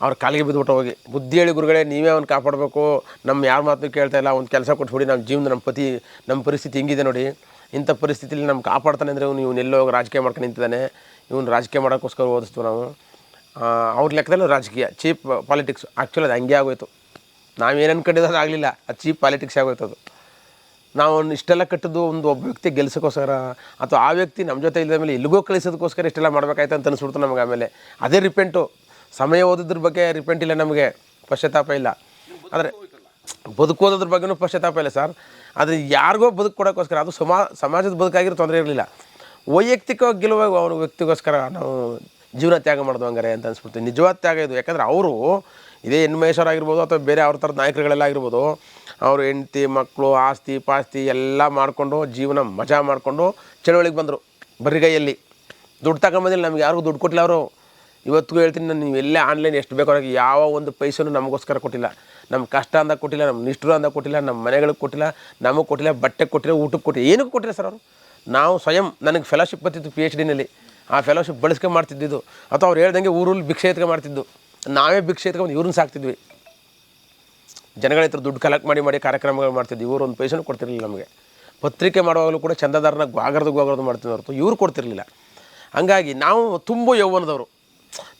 ಅವ್ರ ಕಾಲಿಗೆ ಬಿದ್ದುಬಿಟ್ಟು ಹೋಗಿ. ಬುದ್ಧಿ ಹೇಳಿ ಗುರುಗಳೇ, ನೀವೇ ಅವ್ನು ಕಾಪಾಡಬೇಕು. ನಮ್ಮ ಯಾರ ಮಾತು ಕೇಳ್ತಾ ಇಲ್ಲ. ಒಂದು ಕೆಲಸ ಕೊಟ್ಬಿಡಿ ನಮ್ಮ ಜೀವನ ನಮ್ಮ ಪತಿ ನಮ್ಮ ಪರಿಸ್ಥಿತಿ ಹಿಂಗಿದೆ ನೋಡಿ. ಇಂಥ ಪರಿಸ್ಥಿತಿಲಿ ನಮ್ಗೆ ಕಾಪಾಡ್ತಾನೆ ಅಂದರೆ ಇವ್ನು ಇವ್ನು ಎಲ್ಲೋ ರಾಜಕೀಯ ಮಾಡ್ಕೊಂಡು ನಿಂತಿದ್ದಾನೆ. ಇವ್ನು ರಾಜಕೀಯ ಮಾಡೋಕ್ಕೋಸ್ಕರ ಓದಿಸ್ತು ನಾವು. ಅವ್ರ ಲೆಕ್ಕದಲ್ಲೂ ರಾಜಕೀಯ. Cheap politics. ಆ್ಯಕ್ಚುಲಿ ಅದು ಹಂಗೆ ಆಗೋಯ್ತು. ನಾವೇನು ಅನ್ಕೊಂಡಿದ್ದು ಆಗಲಿಲ್ಲ. ಅದು ಚೀಪ್ ಪಾಲಿಟಿಕ್ಸ್ ಆಗೋಯ್ತು ಅದು. ನಾವು ಇಷ್ಟೆಲ್ಲ ಕಟ್ಟಿದ್ದು ಒಂದು ಒಬ್ಬ ವ್ಯಕ್ತಿ ಗೆಲ್ಸೋಕ್ಕೋಸ್ಕರ ಅಥವಾ ಆ ವ್ಯಕ್ತಿ ನಮ್ಮ ಜೊತೆ ಇಲ್ಲದ ಮೇಲೆ ಎಲ್ಲಿಗೋ ಕಳಿಸೋದಕ್ಕೋಸ್ಕರ ಇಷ್ಟೆಲ್ಲ ಮಾಡಬೇಕಾಯ್ತು ಅಂತ ಅನಿಸ್ಬಿಡ್ತು ನಮಗೆ ಆಮೇಲೆ. ಅದೇ ರಿಪೆಂಟು ಸಮಯ ಓದಿದ್ರ ಬಗ್ಗೆ ರಿಪೆಂಟ್ ಇಲ್ಲ ನಮಗೆ. ಪಶ್ಚಾತ್ತಾಪ ಇಲ್ಲ. ಆದರೆ ಬದುಕೋದ್ರ ಬಗ್ಗೆನೂ ಪಶ್ಚಾತ್ತಾಪ ಇಲ್ಲ ಸರ್. ಆದರೆ ಯಾರಿಗೋ ಬದುಕು ಕೊಡೋಕ್ಕೋಸ್ಕರ ಅದು ಸಮಾ, ಸಮಾಜದ ಬದುಕಾಗಿರೋ ತೊಂದರೆ ಇರಲಿಲ್ಲ. ವೈಯಕ್ತಿಕವಾಗಿ ಗೆಲುವಾಗ ಅವ್ರ ವ್ಯಕ್ತಿಗೋಸ್ಕರ ನಾವು ಜೀವನ ತ್ಯಾಗ ಮಾಡೋದು ಹಂಗಾರೆ ಅಂತ ಅನ್ಸ್ಬಿಡ್ತೀವಿ ನಿಜವಾದ ತ್ಯಾಗ ಇದು. ಯಾಕಂದ್ರೆ ಅವರು ಇದೇ ಎನ್ ಮಹೇಶ್ವರ ಆಗಿರ್ಬೋದು ಅಥವಾ ಬೇರೆ ಅವ್ರ ಥರದ ನಾಯಕರುಗಳೆಲ್ಲ ಆಗಿರ್ಬೋದು, ಅವರು ಹೆಂಡತಿ ಮಕ್ಕಳು ಆಸ್ತಿ, ಪಾಸ್ತಿ ಎಲ್ಲ ಮಾಡಿಕೊಂಡು ಜೀವನ ಮಜಾ ಮಾಡಿಕೊಂಡು ಚಳುವಳಿಗೆ ಬಂದರು ಬರಿಗೈಯಲ್ಲಿ ದುಡ್ಡು ತಗೊಂಬಂದಿಲ್ಲ, ನಮ್ಗೆ ಯಾರಿಗೂ ದುಡ್ಡು ಕೊಟ್ಟಿಲ್ಲ ಅವರು. ಇವತ್ತಿಗೂ ಹೇಳ್ತೀನಿ ನಾನು ನೀವೆಲ್ಲೇ ಆನ್ಲೈನ್ ಎಷ್ಟು ಬೇಕಾದ್ರೆ ಯಾವ ಒಂದು ಪೈಸೆನೂ ನಮಗೋಸ್ಕರ ಕೊಟ್ಟಿಲ್ಲ. ನಮ್ಮ ಕಷ್ಟ ಅಂದ ಕೊಟ್ಟಿಲ್ಲ ನಮ್ಮ ನಿಷ್ಠರು ಅಂದ ಕೊಟ್ಟಿಲ್ಲ ನಮ್ಮ ಮನೆಗಳಿಗೆ ಕೊಟ್ಟಿಲ್ಲ, ನಮಗೆ ಕೊಟ್ಟಿಲ್ಲ, ಬಟ್ಟೆ ಕೊಟ್ಟಿಲ್ಲ, ಊಟಕ್ಕೆ ಕೊಟ್ಟಿಲ್ಲ, ಏನಕ್ಕೆ ಕೊಟ್ಟಿಲ್ಲ ಸರ್ ಅವರು? ನಾವು ಸ್ವಯಂ ನನಗೆ ಫೆಲೋಶಿಪ್ ಬರ್ತಿತ್ತು ಪಿ ಎಚ್ ಡಿನಲ್ಲಿ ಆ ಫೆಲೋಶಿಪ್ ಬಳಸ್ಕೊಂಡು ಮಾಡ್ತಿದ್ದಿದ್ದು. ಅಥವಾ ಅವ್ರು ಹೇಳ್ದಂಗೆ ಊರಲ್ಲಿ ಭಿಕ್ಷೆ ಎತ್ಕೊಂಡು ಮಾಡ್ತಿದ್ದು. ನಾವೇ ಭಿಕ್ಷೆ ಎತ್ಕೊಂಡು ಇವ್ರನ್ನ ಸಾಕ್ತಿದ್ವಿ. ಜನಗಳ ಹತ್ರ ದುಡ್ಡು ಕಲೆಕ್ಟ್ ಮಾಡಿ ಮಾಡಿ ಕಾರ್ಯಕ್ರಮಗಳು ಮಾಡ್ತಿದ್ವಿ. ಇವರು ಒಂದು ಪೈಸೆನೂ ಕೊಡ್ತಿರಲಿಲ್ಲ ನಮಗೆ. ಪತ್ರಿಕೆ ಮಾಡುವಾಗಲೂ ಕೂಡ ಚಂದದಾರನ ಗ್ವಾಗರ್ದು ಗ್ವಾಗರ್ದು ಮಾಡ್ತಿದ್ವಿ ಹೊರತು. ಇವ್ರು ಕೊಡ್ತಿರಲಿಲ್ಲ. ಹಾಗಾಗಿ ನಾವು ತುಂಬ ಯೌವನದವರು.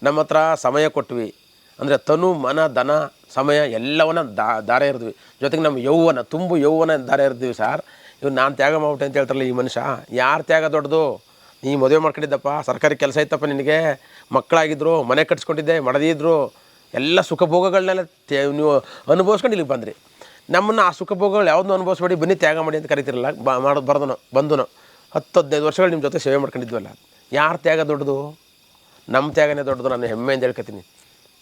ನಮ್ಮ ಹತ್ರ ಸಮಯ ಕೊಟ್ವಿ. ಅಂದರೆ ತನು, ಮನ ದನ ಸಮಯ ಎಲ್ಲವನ್ನ ದಾ, ದಾರ ಇರಿದ್ವಿ. ಜೊತೆಗೆ ನಮ್ಮ ಯೌವನ ತುಂಬ ಯೌವನ ದಾರ ಇರ್ತೀವಿ ಸರ್ ಇವ್ರು ನಾನು ತ್ಯಾಗ ಮಾಡ್ಬಿಟ್ಟೆ ಅಂತ ಹೇಳ್ತಾರಲ್ಲ ಈ ಮನುಷ್ಯ. ಯಾರು ತ್ಯಾಗ ದೊಡ್ಡದು? ನೀ ಮದುವೆ ಮಾಡ್ಕೊಂಡಿದ್ದಪ್ಪ, ಸರ್ಕಾರಿ ಕೆಲಸ ಇತ್ತಪ್ಪ ನಿನಗೆ. ಮಕ್ಕಳಾಗಿದ್ರು, ಮನೆ ಕಟ್ಸ್ಕೊಂಡಿದ್ದೆ, ಮಡದಿದ್ರು. ಎಲ್ಲ ಸುಖ ಭೋಗಗಳನ್ನೆಲ್ಲ ತ್ಯ, ನೀವು ಅನುಭವಿಸ್ಕೊಂಡು ಇಲ್ಲಿಗೆ ಬಂದ್ರಿ. ನಮ್ಮನ್ನು ಆ ಸುಖ ಭೋಗಗಳು ಯಾವುದನ್ನು ಅನುಭವಿಸ್ಬೇಡಿ, ಬನ್ನಿ ತ್ಯಾಗ ಮಾಡಿ ಅಂತ ಕರಿತಿರಲ್ಲ, ಬ ಮಾಡೋದು ಬರ್ದನೋ, ಬಂದನು. ಹತ್ತು ಹದಿನೈದು ವರ್ಷಗಳು ನಿಮ್ಮ ಜೊತೆ ಸೇವೆ ಮಾಡ್ಕೊಂಡಿದ್ವಲ್ಲ, ಯಾರು ತ್ಯಾಗ ದೊಡ್ಡದು? ನಮ್ಮ ತ್ಯಾಗನೇ ದೊಡ್ಡದು, ನಾನು ಹೆಮ್ಮೆಯಿಂದ ಹೇಳ್ಕೊತೀನಿ.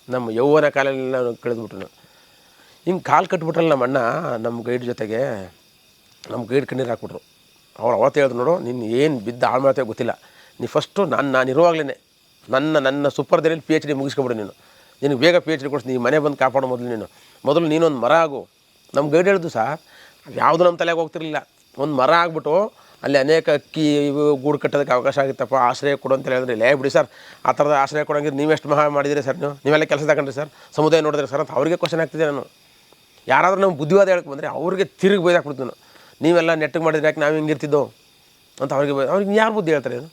ನಮ್ಮ ಯೌವನ ಕಾಲಲ್ಲಿ ನಾನು ಕಳೆದ್ಬಿಟ್ರು ಹಿಂಗೆ ಕಾಲು ಕಟ್ಬಿಟ್ರಲ್ಲ ನಮ್ಮ ಅಣ್ಣ ನಮ್ಮ ಗೈಡ್ ಜೊತೆಗೆ ನಮ್ಮ ಗೈಡ್ ಕಣ್ಣೀರು ಹಾಕ್ಬಿಟ್ರು. ಅವ್ರು ಅವತ್ತು ಹೇಳಿದ್ರು ನೋಡು ನಿನ್ನ ಏನು ಬಿದ್ದ ಹಾಳು ಗೊತ್ತಿಲ್ಲ. ನೀ ಫಸ್ಟು ನಾನು ನಾನು ಇರುವಾಗಲೇ ನನ್ನ ನನ್ನ ಸೂಪರ್ದಲ್ಲಿ ಪಿ ಎಚ್ ಡಿ ಮುಗಿಸ್ಕೊಬಿಡು ನೀನು. ನಿನಗೆ ಬೇಗ ಪಿ ಎಚ್ ಡಿ ಕೊಡಿಸಿ, ನೀ ಮನೆ ಬಂದು ಕಾಪಾಡೋ ಮೊದಲು ನೀನು. ಮೊದಲು ನೀನೊಂದು ಮರ ಆಗು. ನಮ್ಮ ಗೈಡ್ ಹೇಳಿದ್ದು ಸಹ ಯಾವುದು ನಮ್ಮ ತಲೆಗೆ ಹೋಗ್ತಿರಲಿಲ್ಲ. ಒಂದು ಮರ ಆಗ್ಬಿಟ್ಟು, ಅಲ್ಲಿ ಅನೇಕ ಅಕ್ಕಿ ಇವು ಗೂಡು ಕಟ್ಟೋದಕ್ಕೆ ಅವಕಾಶ ಆಗಿತ್ತಪ್ಪ, ಆಶ್ರಯ ಕೊಡು ಅಂತ ಹೇಳಿದ್ರೆ. ಲೇ ಬಿಡಿ ಸರ್, ಆ ಥರದ ಆಶ್ರಯ ಕೊಡೋಂಗಿದ್ರೆ ನೀವೆಷ್ಟು ಮಹಾ ಮಾಡಿದಿರಿ ಸರ್ ನೀವು? ನೀವೆಲ್ಲ ಕೆಲಸ ತಗೊಂಡ್ರಿ ಸರ್? ಸಮುದಾಯ ನೋಡಿದ್ರೆ ಸರ್ ಅಂತ ಅವ್ರಿಗೆ ಕ್ವಶನ್ ಆಗ್ತಿದೆ ನಾನು. ಯಾರಾದರೂ ನಮ್ಗೆ ಬುದ್ಧಿವಾದ ಹೇಳಕ್ಕೆ ಬಂದರೆ ಅವ್ರಿಗೆ ತಿರುಗಿ ಬೈದಾಕ್ಬಿಡ್ತೀನಿ ನಾನು. ನೀವೆಲ್ಲ ನೆಟ್ಟಗೆ ಮಾಡಿದ್ರೆ ಯಾಕೆ ನಾವು ಹಿಂಗಿರ್ತಿದ್ದೋ ಅಂತ ಅವ್ರಿಗೆ ಅವ್ರಿಗೆ ಯಾರು ಬುದ್ಧಿ ಹೇಳ್ತಾರೆ ಏನು?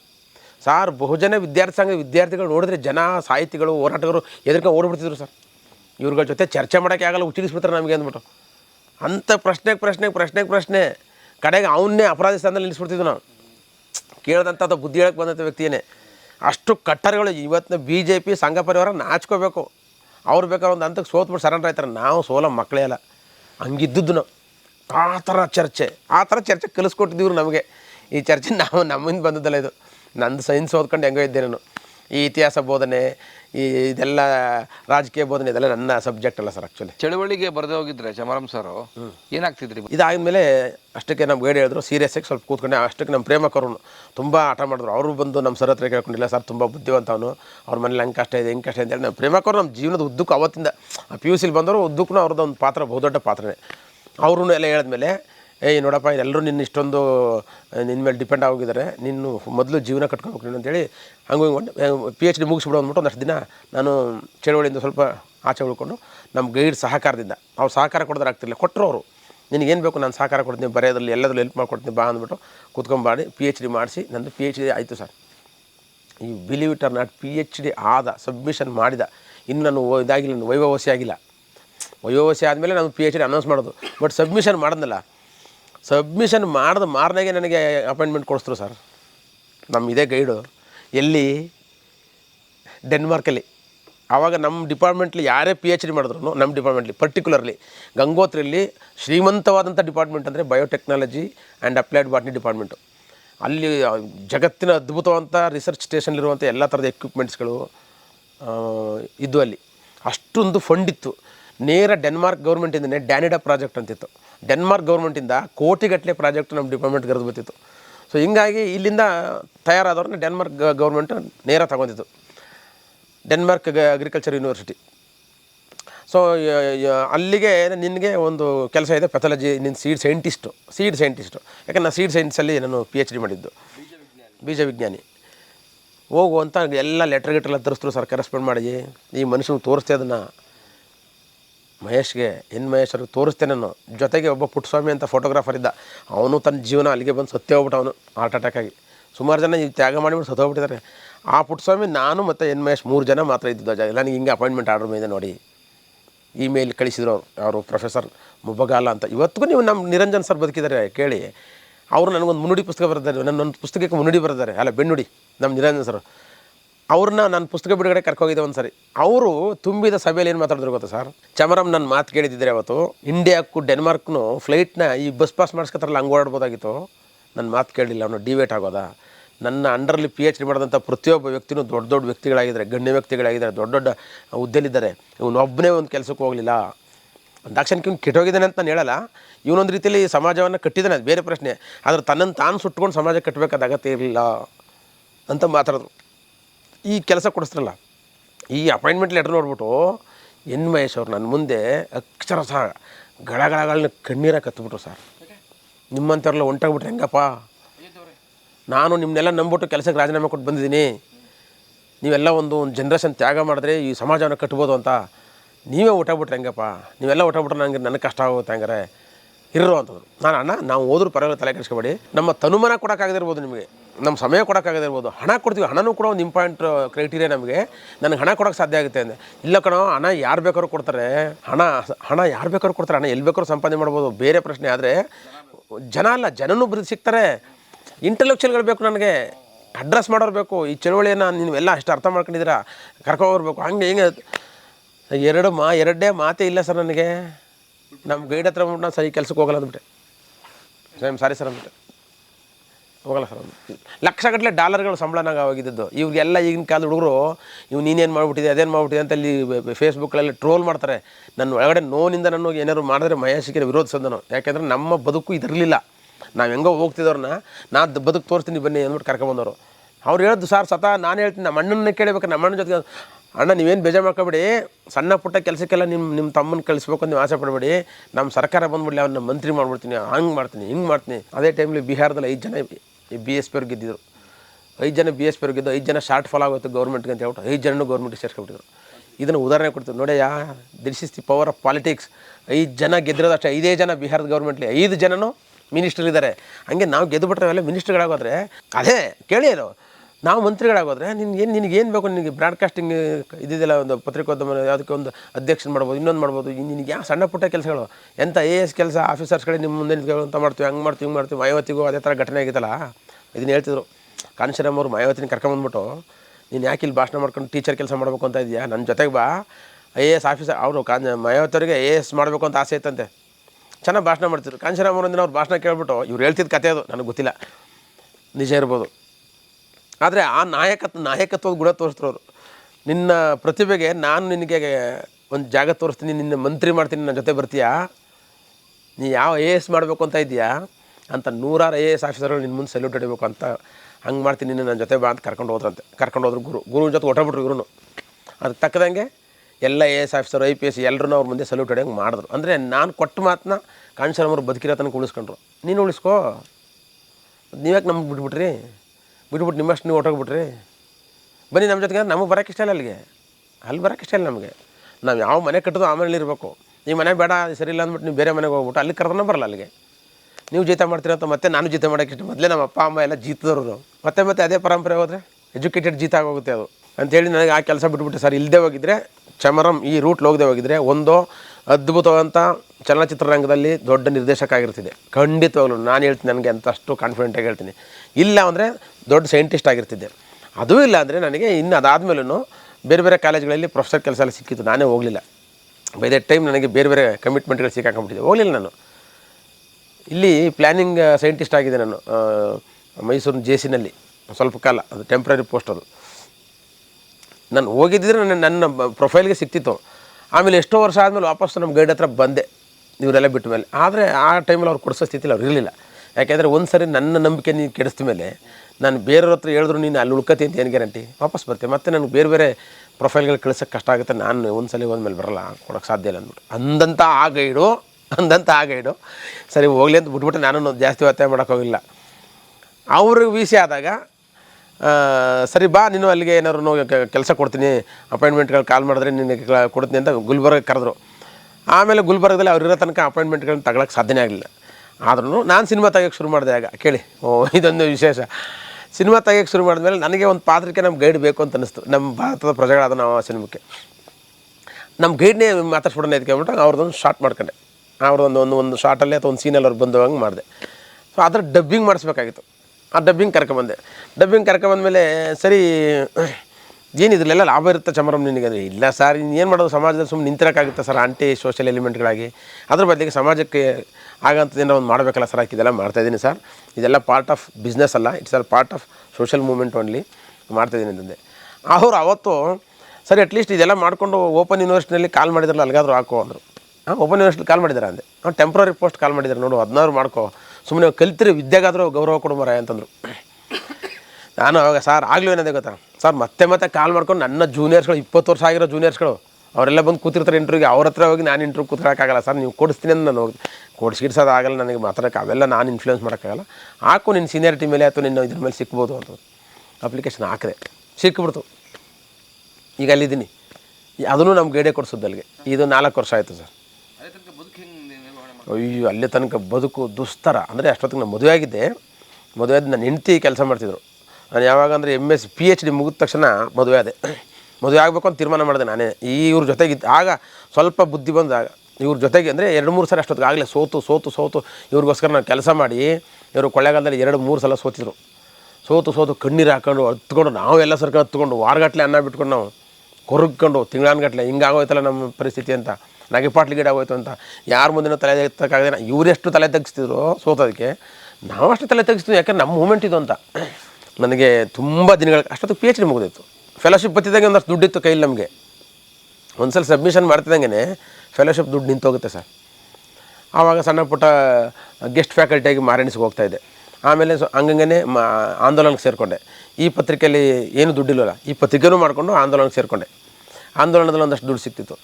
ಸಾರ್ ಬಹುಜನ ವಿದ್ಯಾರ್ಥಿ ಸಂಘ ವಿದ್ಯಾರ್ಥಿಗಳು ನೋಡಿದ್ರೆ ಜನ, ಸಾಹಿತಿಗಳು, ಹೋರಾಟಗಾರರು ಎದುರ್ಕೊಂಡು ಓಡ್ಬಿಡ್ತಿದ್ರು ಸರ್. ಇವ್ರುಗಳ ಜೊತೆ ಚರ್ಚೆ ಮಾಡೋಕ್ಕೆ ಆಗಲ್ಲ ಉಚ್ಚಿಗಿಸ್ಬಿಡ್ತಾರೆ ನಮಗೆ ಅಂದ್ಬಿಟ್ಟು. ಅಂಥ ಪ್ರಶ್ನೆಗೆ ಪ್ರಶ್ನೆಗೆ ಪ್ರಶ್ನೆಗೆ ಪ್ರಶ್ನೆ ಕಡೆಗೆ ಅವನ್ನೇ ಅಪರಾಧಿ ಸ್ಥಾನದಲ್ಲಿ ನಿಲ್ಲಿಸ್ಬಿಡ್ತಿದ್ವಿ ನಾವು. ಕೇಳಿದಂಥ ಬುದ್ಧಿ ಹೇಳಕ್ಕೆ ಬಂದಂಥ ವ್ಯಕ್ತಿಯೇ ಅಷ್ಟು ಕಟ್ಟರ್ಗಳು ಇವತ್ತಿನ ಬಿ ಜೆ ಪಿ ಸಂಘ ಪರಿವಾರ ನಾಚ್ಕೋಬೇಕು. ಅವ್ರು ಬೇಕಾದ್ರೆ ಒಂದು ಹಂತಕ್ಕೆ ಸೋತ್ಬಿಟ್ಟು ಸರೆಂಡರ್ ಆಯ್ತಾರೆ. ನಾವು ಸೋಲ ಮಕ್ಕಳೇ ಅಲ್ಲ. ಹಂಗಿದ್ದದ್ದು ನಾವು. ಆ ಥರ ಚರ್ಚೆ ಆ ಥರ ಚರ್ಚೆ ಕಲಿಸ್ಕೊಟ್ಟಿದ್ದೀವ್ರು ನಮಗೆ. ಈ ಚರ್ಚೆ ನಾವು ನಮ್ಮಿಂದ ಬಂದದ್ದಲ್ಲ ಇದು. ನಂದು ಸೈನ್ಸ್ ಓದ್ಕೊಂಡು ಹೆಂಗೋ ಇದ್ದೆ ನಾನು. ಈ ಇತಿಹಾಸ ಬೋಧನೆ ಈ ಇದೆಲ್ಲ ರಾಜಕೀಯ ಬೋಧನೆ ಇದೆಲ್ಲ ನನ್ನ ಸಬ್ಜೆಕ್ಟ್ ಅಲ್ಲ ಸರ್ ಆ್ಯಕ್ಚುಲಿ ಚಳವಳಿಗೆ ಬರೆದು ಹೋಗಿದ್ರೆ ಚಮರಂ ಸರ್ ಏನಾಗ್ತಿದ್ರಿ? ಇದಾದಮೇಲೆ ಅಷ್ಟಕ್ಕೆ ನಮ್ಗೆ ಗೈಡ್ ಹೇಳಿದ್ರು ಸೀರಿಯಸ್ ಆಗಿ ಸ್ವಲ್ಪ ಕೂತ್ಕೊಂಡೆ. ಅಷ್ಟಕ್ಕೆ ನಮ್ಮ ಪ್ರೇಮಕರು ತುಂಬ ಆಟ ಮಾಡಿದ್ರು. ಅವರು ಬಂದು ನಮ್ಮ ಸರ್ ಹತ್ರ ಕೇಳ್ಕೊಂಡಿಲ್ಲ ಸರ್ ತುಂಬ ಬುದ್ಧಿವಂತ ಅವನು ಅವ್ರ ಮನೇಲಿ ಹಂಗೆ ಕಷ್ಟ ಇದೆ ಹೆಂಗೆ ಕಷ್ಟ ಇದೆ ಅಂತ ಹೇಳಿ ನಮ್ಮ ಪ್ರೇಮಕರು ನಮ್ಮ ಜೀವನದ ಉದ್ದಕ್ಕೂ ಅವತ್ತಿಂದ ಪಿ ಯು ಸಿಲಿ ಬಂದವರು ಉದ್ದಕ್ಕೂ ಅವ್ರದ್ದು ಒಂದು ಪಾತ್ರ ಬಹುದೊಡ್ಡ ಪಾತ್ರನೇ. ಅವರು ಎಲ್ಲ ಹೇಳಿದ್ಮೇಲೆ ಏಯ್ ನೋಡಪ್ಪ ಎಲ್ಲರೂ ನಿನ್ನ ಇಷ್ಟೊಂದು ನಿನ್ನ ಮೇಲೆ ಡಿಪೆಂಡ್ ಆಗಿದ್ದಾರೆ. ನಿನ್ನ ಮೊದಲು ಜೀವನ ಕಟ್ಕೊಬೇಕು ನೀನು ಅಂತೇಳಿ ಹಂಗೆ ಹಿಂಗೆ ಪಿ ಎಚ್ ಡಿ ಮುಗಿಸ್ಬಿಡು ಅಂದ್ಬಿಟ್ಟು ಒಂದಷ್ಟು ದಿನ ನಾನು ಚಳುವಳಿಯಿಂದ ಸ್ವಲ್ಪ ಆಚೆ ಉಳ್ಕೊಂಡು ನಮ್ಮ ಗೈಡ್ ಸಹಕಾರದಿಂದ, ಅವ್ರು ಸಹಕಾರ ಕೊಡೋದ್ರೆ ಆಗ್ತಿಲ್ಲ ಕೊಟ್ಟರು ಅವರು. ನಿನಗೇನು ಬೇಕು ನಾನು ಸಹಕಾರ ಕೊಡ್ತೀನಿ, ಬರೆಯೋದ್ರಲ್ಲಿ ಎಲ್ಲದರಲ್ಲಿ ಹೆಲ್ಪ್ ಮಾಡ್ಕೊಡ್ತೀನಿ, ಬಾ ಅಂದ್ಬಿಟ್ಟು ಕುತ್ಕೊಂಬಾಡಿ ಪಿ ಎಚ್ ಡಿ ಮಾಡಿಸಿ, ನಂದು ಪಿ ಎಚ್ ಡಿ ಆಯಿತು ಸರ್. ಈ believe it not P H D ಆದ ಸಬ್ಮಿಷನ್ ಮಾಡಿದ. ಇನ್ನು ನಾನು ಇದಾಗಿಲ್ಲ ವೈಭವಸಿ ಆಗಿಲ್ಲ. ವೈಭವಸಿ ಆದಮೇಲೆ ನಾನು ಪಿ ಎಚ್ ಡಿ ಅನೌನ್ಸ್ ಮಾಡೋದು. ಬಟ್ ಸಬ್ಮಿಷನ್ ಮಾಡಿದ್ನಲ್ಲ. ಸಬ್ಮಿಷನ್ ಮಾಡಿದ ಮಾರನೆಗೆ ನನಗೆ ಅಪಾಯಿಂಟ್ಮೆಂಟ್ ಕೊಡಿಸ್ರು ಸರ್ ನಮ್ಮ ಇದೇ ಗೈಡು ಎಲ್ಲಿ? ಡೆನ್ಮಾರ್ಕಲ್ಲಿ. ಆವಾಗ ನಮ್ಮ ಡಿಪಾರ್ಟ್ಮೆಂಟ್ಲಿ ಯಾರೇ ಪಿ ಎಚ್ ಡಿ ಮಾಡಿದ್ರು ನಮ್ಮ ಡಿಪಾರ್ಟ್ಮೆಂಟ್ಲಿ ಪರ್ಟಿಕ್ಯುಲರ್ಲಿ ಗಂಗೋತ್ರಿಯಲ್ಲಿ ಶ್ರೀಮಂತವಾದಂಥ ಡಿಪಾರ್ಟ್ಮೆಂಟ್ ಅಂದರೆ biotechnology and applied botany department ಅಲ್ಲಿ ಜಗತ್ತಿನ ಅದ್ಭುತವಂಥ ರಿಸರ್ಚ್ ಸ್ಟೇಷನ್ಲಿರುವಂಥ ಎಲ್ಲ ಥರದ ಎಕ್ವಿಪ್ಮೆಂಟ್ಸ್ಗಳು ಇದ್ದು ಅಲ್ಲಿ. ಅಷ್ಟೊಂದು ಫಂಡ್ ಇತ್ತು. ನೇರ ಡೆನ್ಮಾರ್ಕ್ ಗೌರ್ಮೆಂಟಿಂದನೇ ಡ್ಯಾನಿಡಾ ಪ್ರಾಜೆಕ್ಟ್ ಅಂತಿತ್ತು. ಡೆನ್ಮಾರ್ಕ್ ಗೌರ್ಮೆಂಟಿಂದ ಕೋಟಿಗಟ್ಟಲೆ ಪ್ರಾಜೆಕ್ಟ್ ನಮ್ಮ ಡಿಪಾರ್ಟ್ಮೆಂಟ್ ಕರೆದು ಬರ್ತಿತ್ತು ಸೊ ಹಿಂಗಾಗಿ ಇಲ್ಲಿಂದ ತಯಾರಾದವ್ರನ್ನ ಡೆನ್ಮಾರ್ಕ್ ಗೌರ್ಮೆಂಟ್ ನೇರ ತಗೊಂಡಿತ್ತು ಡೆನ್ಮಾರ್ಕ್ ಅಗ್ರಿಕಲ್ಚರ್ ಯೂನಿವರ್ಸಿಟಿ ಸೊ ಅಲ್ಲಿಗೆ ನಿನಗೆ ಒಂದು ಕೆಲಸ ಇದೆ ಪೆಥಾಲಜಿ ನಿನ್ನ ಸೀಡ್ ಸೈಂಟಿಸ್ಟು ಸೀಡ್ ಸೈಂಟಿಸ್ಟು ಯಾಕಂದ್ರೆ ನಾನು ಸೀಡ್ ಸೈನ್ಸಲ್ಲಿ ನಾನು ಪಿ ಎಚ್ ಡಿ ಮಾಡಿದ್ದು. ಬೀಜ ವಿಜ್ಞಾನಿ. ಹೋಗು ಅಂತ ಎಲ್ಲ ಲೆಟ್ರ್ ಗಿಟ್ರೆಲ್ಲ ತರಿಸಿದ್ರು ಸರ್ ಕರೆಸ್ಪಾಂಡ್ ಮಾಡಿ. ಈ ಮನುಷ್ಯನಿಗೆ ತೋರಿಸ್ತೇ ಅದನ್ನು. ಮಹೇಶ್ಗೆ ಎನ್ ಮಹೇಶ್ ತೋರಿಸ್ತೇನೆ ತೋರಿಸ್ತೆ ನಾನು. ಜೊತೆಗೆ ಒಬ್ಬ ಪುಟ್ಟಸ್ವಾಮಿ ಅಂತ ಫೋಟೋಗ್ರಾಫರ್ ಇದ್ದ. ಅವನು ತನ್ನ ಜೀವನ ಅಲ್ಲಿಗೆ ಬಂದು ಸತ್ತೇ ಹೋಗ್ಬಿಟ್ಟು ಅವನು ಹಾರ್ಟ್ ಅಟ್ಯಾಕ್ ಆಗಿ. ಸುಮಾರು ಜನ ಈ ತ್ಯಾಗ ಮಾಡಿಬಿಟ್ಟು ಸತ್ತೋಗ್ಬಿಟ್ಟಿದ್ದಾರೆ ಆ ಪುಟ್ಟಸ್ವಾಮಿ ನಾನು ಮತ್ತು ಎನ್ ಮಹೇಶ್ ಮೂರು ಜನ ಮಾತ್ರ ಇದ್ದಿದ್ದು ಜಾಗ. ನನಗೆ ಹಿಂಗೆ ಅಪಾಯಿಂಟ್ಮೆಂಟ್ ಆರ್ಡರ್ ಮೇಲೆ ನೋಡಿ. ಇಮೇಲ್ ಕಳಿಸಿದ್ರು ಅವರು ಅವರು ಪ್ರೊಫೆಸರ್ ಮುಬಗಾಲ ಅಂತ. ಇವತ್ತಿಗೂ ನೀವು ನಮ್ಮ ನಿರಂಜನ್ ಸರ್ ಬದುಕಿದ್ದಾರೆ, ಕೇಳಿ. ಅವರು ನನಗೊಂದು ಮುನ್ನುಡಿ ಪುಸ್ತಕ ಬರೆದಿದ್ದಾರೆ. ನನ್ನೊಂದು ಪುಸ್ತಕಕ್ಕೆ ಮುನ್ನುಡಿ ಬರೆದಾರೆ ಅಲ್ಲ, ಬೆನ್ನುಡಿ, ನಮ್ಮ ನಿರಂಜನ್ ಸರ್. ಅವ್ರನ್ನ ನಾನು ಪುಸ್ತಕ ಬಿಡುಗಡೆ ಕರ್ಕೋಗಿದ್ದೆ ಒಂದು ಸರಿ ಅವರು ತುಂಬಿದ ಸಭೆಯಲ್ಲಿ ಏನು ಮಾತಾಡಿದ್ರು ಗೊತ್ತಾ ಸರ್? ಚಮರಂ ನನ್ನ ಮಾತು ಕೇಳಿದ್ದಿದ್ರೆ ಅವತ್ತು ಇಂಡಿಯಾಕ್ಕೂ ಡೆನ್ಮಾರ್ಕ್ನು ಫ್ಲೈಟ್ನ ಈ ಬಸ್ ಪಾಸ್ ಮಾಡಿಸ್ಕೊತಾರಲ್ಲ ಹಂಗೆ ಓಡಾಡ್ಬೋದಾಗಿತ್ತು ನನ್ನ ಮಾತು ಕೇಳಲಿಲ್ಲ, ಅವನು ಡಿವೇಟ್ ಆಗೋದಾ. ನನ್ನ ಅಂಡರ್ಲಿ ಪಿ ಎಚ್ ಡಿ ಮಾಡಿದಂಥ ಪ್ರತಿಯೊಬ್ಬ ವ್ಯಕ್ತಿನೂ ದೊಡ್ಡ ದೊಡ್ಡ ವ್ಯಕ್ತಿಗಳಾಗಿದ್ದಾರೆ, ಗಣ್ಯ ವ್ಯಕ್ತಿಗಳಾಗಿದ್ದಾರೆ, ದೊಡ್ಡ ದೊಡ್ಡ ಹುದ್ದೆಲಿದ್ದಾರೆ ಇವನೊಬ್ಬನೇ ಒಂದು ಕೆಲಸಕ್ಕೆ ಹೋಗಲಿಲ್ಲ. ದಾಕ್ಷಣಿಕ ಇವ್ನು ಕೆಟ್ಟೋಗಿದ್ದಾನೆ ಅಂತ ನಾನು ಹೇಳಲ್ಲ. ಇವನೊಂದು ರೀತಿಯಲ್ಲಿ ಸಮಾಜವನ್ನು ಕಟ್ಟಿದ್ದಾನೆ, ಅದು ಬೇರೆ ಪ್ರಶ್ನೆ. ಆದರೆ ತನ್ನನ್ನು ತಾನು ಸುಟ್ಕೊಂಡು ಸಮಾಜ ಕಟ್ಟಬೇಕಾದ ಅಗತ್ಯ ಇರಲಿಲ್ಲ ಅಂತ ಮಾತಾಡಿದ್ರು. ಈ ಕೆಲಸ ಕೊಡಿಸ್ರಲ್ಲ. ಈ ಅಪಾಯಿಂಟ್ಮೆಂಟ್ ಲೆಟ್ರ್ ನೋಡ್ಬಿಟ್ಟು ಎನ್ ಮಹೇಶ್ ಅವ್ರು ನನ್ನ ಮುಂದೆ ಅಕ್ಷರ ಸಹ ಗಳಗಳಗಳನ್ನ ಕಣ್ಣೀರ ಕತ್ಬಿಟ್ರು ಸರ್. ನಿಮ್ಮಂಥವ್ರೆಲ್ಲ ಹೊಂಟಾಗ್ಬಿಟ್ರೆ ಹೆಂಗಪ್ಪ? ನಾನು ನಿಮ್ಮನ್ನೆಲ್ಲ ನಂಬಿಟ್ಟು ಕೆಲಸಕ್ಕೆ ರಾಜೀನಾಮೆ ಕೊಟ್ಟು ಬಂದಿದ್ದೀನಿ. ನೀವೆಲ್ಲ ಒಂದು ಒಂದು ಜನ್ರೇಷನ್ ತ್ಯಾಗ ಮಾಡಿದ್ರೆ ಈ ಸಮಾಜವನ್ನು ಕಟ್ಬೋದು ಅಂತ. ನೀವೇ ಊಟ ಬಿಟ್ರೆ ಹೆಂಗಪ್ಪ? ನೀವೆಲ್ಲ ಊಟ ಬಿಟ್ರೆ ನನಗೆ ನನಗೆ ಕಷ್ಟ ಆಗುತ್ತೆ ಹಂಗಾರೆ. ಇರೋ ಅಂಥದ್ದು ನಾನು ಅಣ್ಣ ನಾವು ಹೋದ್ರೂ ಪರವಾಗಿಲ್ಲ, ತಲೆ ಕೆಡಿಸ್ಕೊಬೇಡಿ. ನಮ್ಮ ತನುಮನ ಕೊಡೋಕ್ಕಾಗದಿರ್ಬೋದು ನಿಮಗೆ. ನಮ್ಮ ಸಮಯ ಕೊಡೋಕ್ಕಾಗದಿರ್ಬೋದು ಹಣ ಕೊಡ್ತೀವಿ, ಹಣನೂ ಕೂಡ ಒಂದು ಇಂಪಾರ್ಟೆಂಟ್ ಕ್ರೈಟೀರಿಯಾ ನಮಗೆ. ನನಗೆ ಹಣ ಕೊಡೋಕ್ಕೆ ಸಾಧ್ಯ ಆಗುತ್ತೆ ಅಂದರೆ ಇಲ್ಲ ಕಣೋ, ಹಣ ಯಾರು ಬೇಕಾದ್ರೂ ಕೊಡ್ತಾರೆ. ಹಣ ಹಣ ಯಾರು ಬೇಕಾದ್ರೂ ಕೊಡ್ತಾರೆ. ಹಣ ಎಲ್ಲಿ ಬೇಕಾದ್ರೂ ಸಂಪಾದನೆ ಮಾಡ್ಬೋದು. ಬೇರೆ ಪ್ರಶ್ನೆ ಆದರೆ, ಜನ ಅಲ್ಲ, ಜನನೂ ಬರೀ ಸಿಗ್ತಾರೆ. ಇಂಟೆಲೆಕ್ಚುಯಲ್ಗಳು ಬೇಕು ನನಗೆ. ಅಡ್ರೆಸ್ ಮಾಡೋರು ಬೇಕು. ಈ ಚಳುವಳಿಯನ್ನು ನೀವೆಲ್ಲ ಅಷ್ಟು ಅರ್ಥ ಮಾಡ್ಕೊಂಡಿದ್ದೀರಾ? ಕರ್ಕೊಂಡೋಗ್ಬೇಕು ಹಂಗೆ ಹಿಂಗೆ. ಎರಡು ಮಾ ಎರಡೇ ಮಾತೇ ಇಲ್ಲ ಸರ್ ನನಗೆ. ನಮ್ಮ ಗೈಡ್ ಹತ್ರ ನಾನು ಸರಿ ಕೆಲ್ಸಕ್ಕೆ ಹೋಗಲ್ಲ ಅಂದ್ಬಿಟ್ಟೆ. Sorry sir ಅಂದ್ಬಿಟ್ಟೆ. ಹೋಗಲ್ಲ ಸರ್ ಲಕ್ಷಗಟ್ಟಲೆ ಡಾಲರ್ಗಳು ಸಂಬಳ ನಂಗೆ ಹೋಗಿದ್ದು ಇವ್ರಿಗೆಲ್ಲ ಈಗಿನ ಕಾಲದ ಹುಡುಗರು, ಇವು ನೀನೇನು ಮಾಡಿಬಿಟ್ಟಿದೆ ಅದೇನು ಮಾಡಿಬಿಟ್ಟಿದೆ ಅಂತ ಅಲ್ಲಿ ಫೇಸ್ಬುಕ್ಗಳಲ್ಲಿ ಟ್ರೋಲ್ ಮಾಡ್ತಾರೆ. ನನ್ನ ಒಳಗಡೆ ನೋವಿನಿಂದ ನನ್ನ ಏನಾದ್ರು ಮಾಡಿದ್ರೆ ಮಹೇಶಿಗೆ ವಿರೋಧಿಸೋದನು ಯಾಕೆಂದರೆ ನಮ್ಮ ಬದುಕು ಇದಿರಲಿಲ್ಲ ನಾವು ಹೆಂಗೋ ಹೋಗ್ತಿದ್ದವ್ರನ್ನ ನಾನು ಬದುಕು ತೋರಿಸ್ತೀನಿ ಬನ್ನಿ ಅಂದ್ಬಿಟ್ಟು ಕರ್ಕೊಂಬಂದವರು ಅವ್ರು ಹೇಳಿದ್ದು ಸರ್, ಸತ, ನಾನು ಹೇಳ್ತೀನಿ ನಮ್ಮ ಅಣ್ಣನ ಕೇಳಬೇಕು ನಮ್ಮ ಅಣ್ಣನ ಜೊತೆಗೆ ಅಣ್ಣ, ನೀವೇನು ಬೇಜಾರು ಮಾಡ್ಕೊಬೇಡಿ. ಸಣ್ಣ ಪುಟ್ಟ ಕೆಲಸಕ್ಕೆಲ್ಲ ನಿಮ್ಮ ನಿಮ್ಮ ತಮ್ಮನ ಕಳಿಸ್ಬೇಕು ನೀವು ಆಸೆ ಪಡಬೇಡಿ. ನಮ್ಮ ಸರ್ಕಾರ ಬಂದ್ಬಿಡಲಿ ಅವ್ರನ್ನ ಮಂತ್ರಿ ಮಾಡ್ಬಿಡ್ತೀನಿ, ಹಂಗೆ ಮಾಡ್ತೀನಿ, ಹಿಂಗೆ ಮಾಡ್ತೀನಿ. ಅದೇ ಟೈಮಲ್ಲಿ ಬಿಹಾರದಲ್ಲಿ ಐದು ಜನ ಬಿ ಎಸ್ ಪಿ ಅವ್ರು ಗೆದ್ದಿದ್ರು. ಐದು ಜನ ಬಿ ಎಸ್ ಪಿ ಅವ್ರು ಗೆದ್ದು ಐದು ಜನ ಶಾರ್ಟ್ ಫಾಲ್ ಆಗುತ್ತೆ ಗೌರ್ಮೆಂಟ್ಗೆ ಅಂತ ಹೇಳ್ಬಿಟ್ಟು ಐದು ಜನನು ಗೌರ್ಮೆಂಟ್ಗೆ ಸೇರ್ಸ್ಕೊಬಿಟ್ಟಿದ್ರು ಇದನ್ನು ಉದಾಹರಣೆ ಕೊಡ್ತೀವಿ ನೋಡಿ, yeah this is the power of politics ಐದು ಜನ ಗೆದ್ದಿರೋದು ಅಷ್ಟೇ. ಐದೇ ಜನ ಬಿಹಾರದ ಗೌರ್ಮೆಂಟ್ಲಿ ಐದು ಜನನು ಮಿನಿಸ್ಟರ್ ಇದ್ದಾರೆ ಹಂಗೆ ನಾವು ಗೆದ್ದುಬಿಟ್ರೆ ಅವೆಲ್ಲ ಮಿನಿಸ್ಟರ್ಗಳಾಗೋದ್ರೆ ಅದೇ ಕೇಳಿ ಅದು. ನಾವು ಮಂತ್ರಿಗಳಾಗೋದ್ರೆ ನಿನ್ಗೆ ಏನು ನಿನಗೆ ಏನು ಬೇಕು? ನಿನಗೆ ಬ್ರಾಡ್ಕಾಸ್ಟಿಂಗ್ ಇದಿದೆಲ್ಲ ಒಂದು ಪತ್ರಿಕೋದ್ಯಮ ಯಾವುದಕ್ಕೆ ಒಂದು ಅಧ್ಯಕ್ಷನ ಮಾಡ್ಬೋದು, ಇನ್ನೊಂದು ಮಾಡ್ಬೋದು ನಿನಗೆ ಯಾವ ಸಣ್ಣ ಪುಟ್ಟ ಕೆಲಸಗಳು? ಎಂಥ ಎ ಎಸ್ ಕೆಲಸ ಆಫೀಸರ್ಸ್ಗಳೇ ನಿಮ್ಮ ಮುಂದೆ ಅಂತ ಮಾಡ್ತೀವಿ, ಹಂಗೆ ಮಾಡ್ತೀವಿ, ಹಿಂಗೆ ಮಾಡ್ತೀವಿ, ಮಾಯಾವತಿಗೂ ಅದೇ ಥರ ಘಟನೆ ಆಗಿತ್ತಲ್ಲ? ಇದನ್ನ ಹೇಳ್ತಿದ್ರು. ಕಾಂಶಿರಾಮ್ ಅವರು ಮಾಯಾವತಿನ ಕರ್ಕೊಂಬಂದ್ಬಿಟ್ಟು ನೀನು ಯಾಕೆ ಇಲ್ಲಿ ಭಾಷಣ ಮಾಡ್ಕೊಂಡು ಟೀಚರ್ ಕೆಲಸ ಮಾಡಬೇಕು ಅಂತ ಇದೆಯಾ? ನನ್ನ ಜೊತೆಗೆ ಬಾ. ಐ ಎ ಎಸ್ ಆಫೀಸರ್ ಅವರು ಕಾನ್ ಮಾಯಾವತಿಯವರಿಗೆ ಎ ಎಸ್ ಮಾಡಬೇಕು ಅಂತ ಆಸೆ ಇತ್ತಂತೆ. ಚೆನ್ನಾಗಿ ಭಾಷಣ ಮಾಡ್ತಿದ್ರು. ಕಾಂಶಿರಾಮ್ ಅವರೊಂದಿನ ಅವ್ರು ಭಾಷಣ ಕೇಳ್ಬಿಟ್ಟು, ಇವ್ರು ಹೇಳ್ತಿದ್ದ ಕತೆ ಅದು, ನನಗೆ ಗೊತ್ತಿಲ್ಲ. ನಿಜ ಇರ್ಬೋದು. ಆದರೆ ಆ ನಾಯಕತ್ವ ನಾಯಕತ್ವದ ಗುಣ ತೋರಿಸ್ತಾರೆ ಅವರು. ನಿನ್ನ ಪ್ರತಿಭೆಗೆ ನಾನು ನಿನಗೆ ಒಂದು ಜಾಗ ತೋರಿಸ್ತೀನಿ, ನಿನ್ನ ಮಂತ್ರಿ ಮಾಡ್ತೀನಿ, ನನ್ನ ಜೊತೆ ಬರ್ತೀಯಾ? ನೀ ಯಾವ ಎ ಎಸ್ ಮಾಡಬೇಕು ಅಂತ ಇದೆಯಾ ಅಂತ ನೂರಾರು ಎ ಎಸ್ ಆಫೀಸರ್ಗಳು ನಿನ್ನ ಮುಂದೆ ಸೆಲ್ಯೂಟ್ ಹೊಡಿಬೇಕು ಅಂತ ಹಂಗೆ ಮಾಡ್ತೀನಿ, ನಿನ್ನ ನನ್ನ ಜೊತೆ ಬಾ ಅಂತ ಕರ್ಕೊಂಡು ಹೋದ್ರಂತೆ. ಕರ್ಕೊಂಡು ಹೋದ್ರು ಗುರು. ಗುರುವಿನ ಜೊತೆ ಹೊಟ್ಟಬಿಟ್ರು ಇವ್ರು ಅದಕ್ಕೆ ತಕ್ಕದಂಗೆ ಎಲ್ಲ A S officer I P S ಎಲ್ಲರೂ ಅವ್ರ ಮುಂದೆ ಸಲ್ಯೂಟ್ ಹೊಡೆಯಂಗೆ ಮಾಡಿದ್ರು. ಅಂದರೆ ನಾನು ಕೊಟ್ಟ ಮಾತನ್ನ ಕಾಂಶರಮ್ಮರು ಬದುಕಿರೋ ತನಕ ಉಳಿಸ್ಕೊಂಡ್ರು. ನೀನು ಉಳಿಸ್ಕೋ. ನೀವ್ಯಾಕೆ ನಮ್ಗೆ ಬಿಟ್ಬಿಟ್ರಿ? ಬಿಟ್ಬಿಟ್ಟು ನಿಮ್ಮಷ್ಟು ನೀವು ಹೊಟ್ಟೋಗ್ಬಿಟ್ರಿ ಬನ್ನಿ ನಮ್ಮ ಜೊತೆಗೆ, ನಮಗೆ ಬರೋಕ್ಕೆ ಇಷ್ಟ ಇಲ್ಲ ಅಲ್ಲಿಗೆ. ಅಲ್ಲಿ ಬರೋಕ್ಕೆ ಇಷ್ಟ ಇಲ್ಲ ನಮಗೆ. ನಾವು ಯಾವ ಮನೆ ಕಟ್ಟೋದು ಆ ಇರಬೇಕು. ಈ ಮನೆ ಬೇಡ ಸರಿ ಇಲ್ಲ ಅಂದ್ಬಿಟ್ಟು ನೀವು ಬೇರೆ ಮನೆಗೆ ಹೋಗ್ಬಿಟ್ಟು ಅಲ್ಲಿ ಕರ್ಕೊಂಡು ಬರಲ್ಲ ಅಲ್ಲಿಗೆ. ನೀವು ಜೀತ ಮಾಡ್ತೀರ ಅಂತ ಮತ್ತೆ ನಾನು ಜೀತ ಮಾಡೋಕ್ಕೆ ಇಷ್ಟ ಮೊದಲೇ ನಮ್ಮ ಅಪ್ಪ, ಅಮ್ಮ ಎಲ್ಲ ಜೀತದವರು ಮತ್ತೆ ಮತ್ತೆ ಅದೇ ಪರಂಪರೆ ಹೋದರೆ ಎಜುಕೇಟೆಡ್ ಜೀತ ಆಗೋಗುತ್ತೆ ಅದು. ಅಂತೇಳಿ ನನಗೆ ಆ ಕೆಲಸ ಬಿಟ್ಬಿಟ್ಟು ಸರ್ ಇಲ್ಲದೆ ಹೋಗಿದ್ರೆ, ಚಮರಂ ಈ ರೂಟ್ಲಿ ಹೋಗದೆ ಹೋಗಿದ್ರೆ ಒಂದು ಅದ್ಭುತವಂತ ಚಲನಚಿತ್ರರಂಗದಲ್ಲಿ ದೊಡ್ಡ ನಿರ್ದೇಶಕ ಆಗಿರ್ತಿದೆ ಖಂಡಿತವಾಗ್ಲೂ ನಾನು ಹೇಳ್ತೀನಿ ನನಗೆ ಅಂತ ಅಷ್ಟು ಕಾನ್ಫಿಡೆಂಟಾಗಿ ಹೇಳ್ತೀನಿ. ಇಲ್ಲ ಅಂದರೆ ದೊಡ್ಡ ಸೈಂಟಿಸ್ಟ್ ಆಗಿರ್ತಿದ್ದೆ. ಅದೂ ಇಲ್ಲ ಅಂದರೆ ನನಗೆ ಇನ್ನು ಅದಾದಮೇಲೂ ಬೇರೆ ಬೇರೆ ಕಾಲೇಜ್ಗಳಲ್ಲಿ ಪ್ರೊಫೆಸರ್ ಕೆಲಸ ಎಲ್ಲ ಸಿಕ್ಕಿತ್ತು. ನಾನೇ ಹೋಗಲಿಲ್ಲ. ಬೈ ದಟ್ ಟೈಮ್ ನನಗೆ ಬೇರೆ ಬೇರೆ ಕಮಿಟ್ಮೆಂಟ್ಗಳು ಸಿಕ್ಕಾಕೊಂಡ್ಬಿಟ್ಟಿದೆ ಹೋಗಲಿಲ್ಲ ನಾನು. ಇಲ್ಲಿ ಪ್ಲ್ಯಾನಿಂಗ್ ಸೈಂಟಿಸ್ಟ್ ಆಗಿದೆ ನಾನು ಮೈಸೂರಿನ ಜೆ ಸಿನಲ್ಲಿ ಸ್ವಲ್ಪ ಕಾಲ, ಅದು ಟೆಂಪ್ರರಿ ಪೋಸ್ಟ್ ಅದು. ನಾನು ಹೋಗಿದ್ದಿದ್ರೆ ನನ್ನ ನನ್ನ ಪ್ರೊಫೈಲ್ಗೆ ಸಿಕ್ತಿತ್ತು. ಆಮೇಲೆ ಎಷ್ಟೋ ವರ್ಷ ಆದಮೇಲೆ ವಾಪಸ್ ನಮ್ಮ ಗೈಡ್ ಹತ್ರ ಬಂದೆ ಇವರೆಲ್ಲ ಬಿಟ್ಟ ಮೇಲೆ. ಆದರೆ ಆ ಟೈಮಲ್ಲಿ ಅವ್ರು ಕೊಡಿಸೋ ಸ್ಥಿತಿಲಿ ಅವ್ರು ಇರಲಿಲ್ಲ. ಯಾಕೆಂದರೆ ಒಂದು ಸರಿ ನನ್ನ ನಂಬಿಕೆ ನೀನು ಕೆಡಿಸಿದ ಮೇಲೆ ನಾನು ಬೇರೆಯವ್ರ ಹತ್ರ ಹೇಳಿದ್ರು ನೀನು ಅಲ್ಲಿ ಉಳ್ಕತಿ ಅಂತ ಏನು ಗ್ಯಾರಂಟಿ ವಾಪಸ್ ಬರ್ತೆ ಮತ್ತೆ ನನಗೆ ಬೇರೆ ಬೇರೆ ಪ್ರೊಫೈಲ್ಗಳು ಕಳ್ಸೋಕ್ಕೆ ಕಷ್ಟ ಆಗುತ್ತೆ. ನಾನು ಒಂದು ಸಲ ಹೋದ್ಮೇಲೆ ಬರಲ್ಲ ಕೊಡೋಕ್ಕೆ ಸಾಧ್ಯ ಇಲ್ಲ ಅಂದ್ಬಿಟ್ಟು. ಅಂದಂಥ ಆ ಗೈಡು ಅಂದಂಥ ಆ ಗೈಡು ಸರಿ ಹೋಗಲಿ ಅಂತ ಬಿಟ್ಬಿಟ್ಟು ನಾನು ಜಾಸ್ತಿ ಒತ್ತಾಯ ಮಾಡೋಕ್ಕೋಗಿಲ್ಲ ಅವ್ರಿಗೆ ವಿ ಸಿ ಆದಾಗ ಸರಿ ಬಾ, ನೀನು ಅಲ್ಲಿಗೆ ಏನಾದ್ರು ಕೆಲಸ ಕೊಡ್ತೀನಿ. ಅಪಾಯಿಂಟ್ಮೆಂಟ್ಗಳು ಕಾಲ್ ಮಾಡಿದ್ರೆ ನಿನಗೆ ಕೊಡ್ತೀನಿ ಅಂತ ಗುಲ್ಬರ್ಗ ಕರೆದ್ರು. ಆಮೇಲೆ ಗುಲ್ಬರ್ಗದಲ್ಲಿ ಅವ್ರಿರೋ ತನಕ ಅಪಾಯಿಂಟ್ಮೆಂಟ್ಗಳನ್ನ ತಗೊಳಕ್ಕೆ ಸಾಧ್ಯನೇ ಆಗಲಿಲ್ಲ. ಆದ್ರೂ ನಾನು ಸಿನಿಮಾ ತೆಗಿಯೋಕ್ಕೆ ಶುರು ಮಾಡಿದೆ ಆಗ. ಕೇಳಿ. ಓ, ಇದೊಂದು ವಿಶೇಷ. ಸಿನಿಮಾ ತೆಗಿಯೋಕ್ಕೆ ಶುರು ಮಾಡಿದ್ಮೇಲೆ ನನಗೆ ಒಂದು ಪಾತ್ರಕ್ಕೆ ನಮ್ಮ ಗೈಡ್ ಬೇಕು ಅಂತ ಅನಿಸ್ತು ನಮ್ಮ ಭಾರತದ ಪ್ರಜೆಗಳಾದ ನಾವು ಆ ಸಿನಿಮಾಕ್ಕೆ. ನಮ್ಮ ಗೈಡ್ನೇ ಮಾತಾಡ್ಸ್ಬಿಡೋಣ ಎತ್ಕೊಂಬಿಟ್ಟು ಅವ್ರದ್ದೊಂದು ಶಾರ್ಟ್ ಮಾಡ್ಕೊಂಡೆ. ಅವ್ರದ್ದೊಂದು ಒಂದು ಒಂದು ಶಾರ್ಟಲ್ಲಿ ಅಥವಾ ಒಂದು ಸೀನಲ್ಲಿ ಅವ್ರು ಬಂದವಂಗೆ ಮಾಡಿದೆ. ಸೊ ಅದರ ಡಬ್ಬಿಂಗ್ ಮಾಡಿಸ್ಬೇಕಾಗಿತ್ತು. ಆ ಡಬ್ಬಿಂಗ್ ಕರ್ಕೊಂಬಂದೆ ಡಬ್ಬಿಂಗ್ ಕರ್ಕೊಂಬಂದ್ಮೇಲೆ ಸರಿ, ಏನು ಇದರಲ್ಲೆಲ್ಲ ಲಾಭ ಇರುತ್ತೆ ಚಮರಂ ನಿನಗೆ? ಅಂದರೆ ಇಲ್ಲ ಸರ್ ಏನು ಮಾಡೋದು? ಸಮಾಜದಲ್ಲಿ ಸುಮ್ಮನೆ ನಿಂತಿರೋಕ್ಕಾಗುತ್ತೆ ಸರ್ ಆಂಟಿ ಸೋಷಿಯಲ್ ಎಲಿಮೆಂಟ್ಗಳಾಗಿ ಅದ್ರ ಬದಲಿಗೆ ಸಮಾಜಕ್ಕೆ ಆಗಂಥದ್ದೇನೋ ಒಂದು ಮಾಡಬೇಕಲ್ಲ ಸರ್ ಇದೆಲ್ಲ ಮಾಡ್ತಾಯಿದ್ದೀನಿ ಸರ್. ಇದೆಲ್ಲ ಪಾರ್ಟ್ ಆಫ್ ಬಿಸ್ನೆಸ್ ಅಲ್ಲ it's all part of social movement only ಮಾಡ್ತಾಯಿದ್ದೀನಿ ಅಂತಂದೆ ಅವ್ರು ಅವತ್ತು, ಸರಿ ಅಟ್ಲೀಸ್ಟ್ ಇದೆಲ್ಲ ಮಾಡಿಕೊಂಡು ಓಪನ್ ಯೂನಿವರ್ಸಿಟಿನಲ್ಲಿ ಕಾಲ್ ಮಾಡಿದ್ರಲ್ಲ ಅಲ್ಲಿಗಾದ್ರೂ ಹಾಕೋ ಅಂದರು. ಹಾಂ ಓಪನ್ ಯೂನಿವರ್ಸಿಟಿ ಕಾಲ್ ಮಾಡಿದ್ದಾರೆ ಅಂದೆ. ಹಾಂ ಟೆಂಪ್ರರಿ ಪೋಸ್ಟ್ ಕಾಲ್ ಮಾಡಿದ್ದಾರೆ ನೋಡು, ಹದಿನಾರು ಮಾಡ್ಕೋ. ಸುಮ್ಮನೆ ಕಲಿತರೆ ವಿದ್ಯೆಗಾದರೂ ಗೌರವ ಕೊಡು ಅಂತಂದರು. ನಾನು ಅವಾಗ ಸರ್ ಆಗಲೂ ಏನಂದೆ ಗೊತ್ತಾ? ಸರ್ ಮತ್ತೆ ಮತ್ತೆ ಕಾಲ್ ಮಾಡ್ಕೊಂಡು ನನ್ನ ಜೂನಿಯರ್ಸ್ಗಳು ಇಪ್ಪತ್ತು ವರ್ಷ ಆಗಿರೋ ಜೂನಿಯರ್ಸ್ಗಳು ಅವರೆಲ್ಲ ಬಂದು ಕೂತಿರ್ತಾರೆ ಇಂಟ್ರ್ಯೂಗೆ ಅವ್ರ ಹತ್ರ ಹೋಗಿ ನಾನು ಇಂಟ್ರ್ಯೂ ಕೂತ್ಕೊಳ್ಳೋಕ್ಕಾಗಲ್ಲ ಸರ್, ನೀವು ಕೊಡಿಸ್ತೀನಿ ಅಂತ ನಾನು ಹೋಗಿ ಕೊಡಿಸ್ಗಿಡ್ಸೋದು ಆಗಲ್ಲ ನನಗೆ ಮಾತಾಡೋಕೆ ಅವೆಲ್ಲ ನಾನು ಇನ್ಫ್ಲೂಯೆನ್ಸ್ ಮಾಡೋಕ್ಕಾಗಲ್ಲ. ಹಾಕು ನಿನ್ನ ಸೀನಿಯಾರಿಟಿ ಮೇಲೆ ಅಥವಾ ನಿನ್ನ ಇದ್ರ ಮೇಲೆ ಸಿಕ್ಬೋದು ಅಂತ. ಅಪ್ಲಿಕೇಶನ್ ಹಾಕಿದೆ. ಸಿಕ್ಕಿಬಿಡ್ತು ಈಗ ಅಲ್ಲಿದ್ದೀನಿ. ಅದನ್ನು ನಮ್ಮ ಗೈಡೆ ಕೊಡಿಸೋದು ಅಲ್ಲಿಗೆ. ಇದು ನಾಲ್ಕು ವರ್ಷ ಆಯಿತು ಸರ್. ಅಯ್ಯೋ, ಅಲ್ಲಿ ತನಕ ಬದುಕು ದುಸ್ತರ. ಅಂದರೆ ಅಷ್ಟೊತ್ತಿಗೆ ನಾನು ಮದುವೆ ಆಗಿದ್ದೆ. ಮದುವೆ ಆದ ನನ್ನ ಹೆಂಡತಿ ಕೆಲಸ ಮಾಡ್ತಿದ್ರು. ನಾನು ಯಾವಾಗ ಅಂದರೆ M S P H D ಮುಗಿದ ತಕ್ಷಣ ಮದುವೆ ಆದೆ. ಮದುವೆ ಆಗಬೇಕು ಅಂತ ತೀರ್ಮಾನ ಮಾಡಿದೆ ನಾನೇ. ಇವ್ರ ಜೊತೆಗಿದ್ದು ಆಗ ಸ್ವಲ್ಪ ಬುದ್ಧಿ ಬಂದಾಗ ಇವ್ರ ಜೊತೆಗೆ ಅಂದರೆ ಎರಡು ಮೂರು ಸಲ ಅಷ್ಟೊತ್ತಿಗೆ ಆಗಲೇ ಸೋತು ಸೋತು ಸೋತು ಇವ್ರಿಗೋಸ್ಕರ ನಾನು ಕೆಲಸ ಮಾಡಿ ಇವರು ಕೊಳ್ಳೆಗಾಲದಲ್ಲಿ ಎರಡು ಮೂರು ಸಲ ಸೋತಿದ್ರು. ಸೋತು ಸೋತು ಕಣ್ಣೀರು ಹಾಕೊಂಡು ಹತ್ಕೊಂಡು ನಾವೆಲ್ಲ ಸರ್ಕಾರ ಹತ್ಕೊಂಡು ವಾರಗಟ್ಟಲೆ ಅನ್ನ ಬಿಟ್ಕೊಂಡು ನಾವು ಕೊರಗ್ಕೊಂಡು ತಿಂಗಳಾನ್ಗಟ್ಟಲೆ ಹಿಂಗಾಗೋಯ್ತಲ್ಲ ನಮ್ಮ ಪರಿಸ್ಥಿತಿ ಅಂತ. ನಗೆಪಾಟ್ಲಿ ಗಿಡ ಹೋಯ್ತು ಅಂತ ಯಾರ ಮುಂದಿನ ತಲೆ ಎತ್ತಕ್ಕಾಗದೆ ಇವರೆಷ್ಟು ತಲೆ ತೆಗಿಸ್ತಿದ್ರು ಸೋತೋದಕ್ಕೆ ನಾವು ಅಷ್ಟು ತಲೆ ತೆಗಿಸ್ತೀವಿ ಯಾಕಂದ್ರೆ ನಮ್ಮ ಮೂಮೆಂಟ್ ಇದು ಅಂತ. ನನಗೆ ತುಂಬ ದಿನಗಳ ಅಷ್ಟೊತ್ತಿಗೆ ಪಿ ಎಚ್ ಡಿ ಮುಗಿದಿತ್ತು. ಫೆಲೋಶಿಪ್ ಬತ್ತಿದಂಗೆ ಒಂದಷ್ಟು ದುಡ್ಡಿತ್ತು ಕೈಲಿ ನಮಗೆ. ಒಂದು ಸಲ ಸಬ್ಮಿಷನ್ ಮಾಡ್ತಿದ್ದಂಗೆ ಫೆಲೋಶಿಪ್ ದುಡ್ಡು ನಿಂತೋಗುತ್ತೆ ಸರ್. ಆವಾಗ ಸಣ್ಣ ಪುಟ್ಟ ಗೆಸ್ಟ್ ಫ್ಯಾಕಲ್ಟಿಯಾಗಿ ಹೋಗ್ತಾ ಇದ್ದೆ. ಆಮೇಲೆ ಸೊ ಹಂಗಂಗೆ ಮಾ ಆಂದೋಲನಕ್ಕೆ ಸೇರಿಕೊಂಡೆ. ಈ ಪತ್ರಿಕೆಯಲ್ಲಿ ಏನು ದುಡ್ಡಿಲ್ಲಲ್ಲ ಈ ಪತ್ರಿಕೆನೂ ಮಾಡಿಕೊಂಡು ಆಂದೋಲನಕ್ಕೆ ಸೇರಿಕೊಂಡೆ. ಆಂದೋಲನದಲ್ಲಿ ಒಂದಷ್ಟು ದುಡ್ಡು ಸಿಕ್ತಿತ್ತು.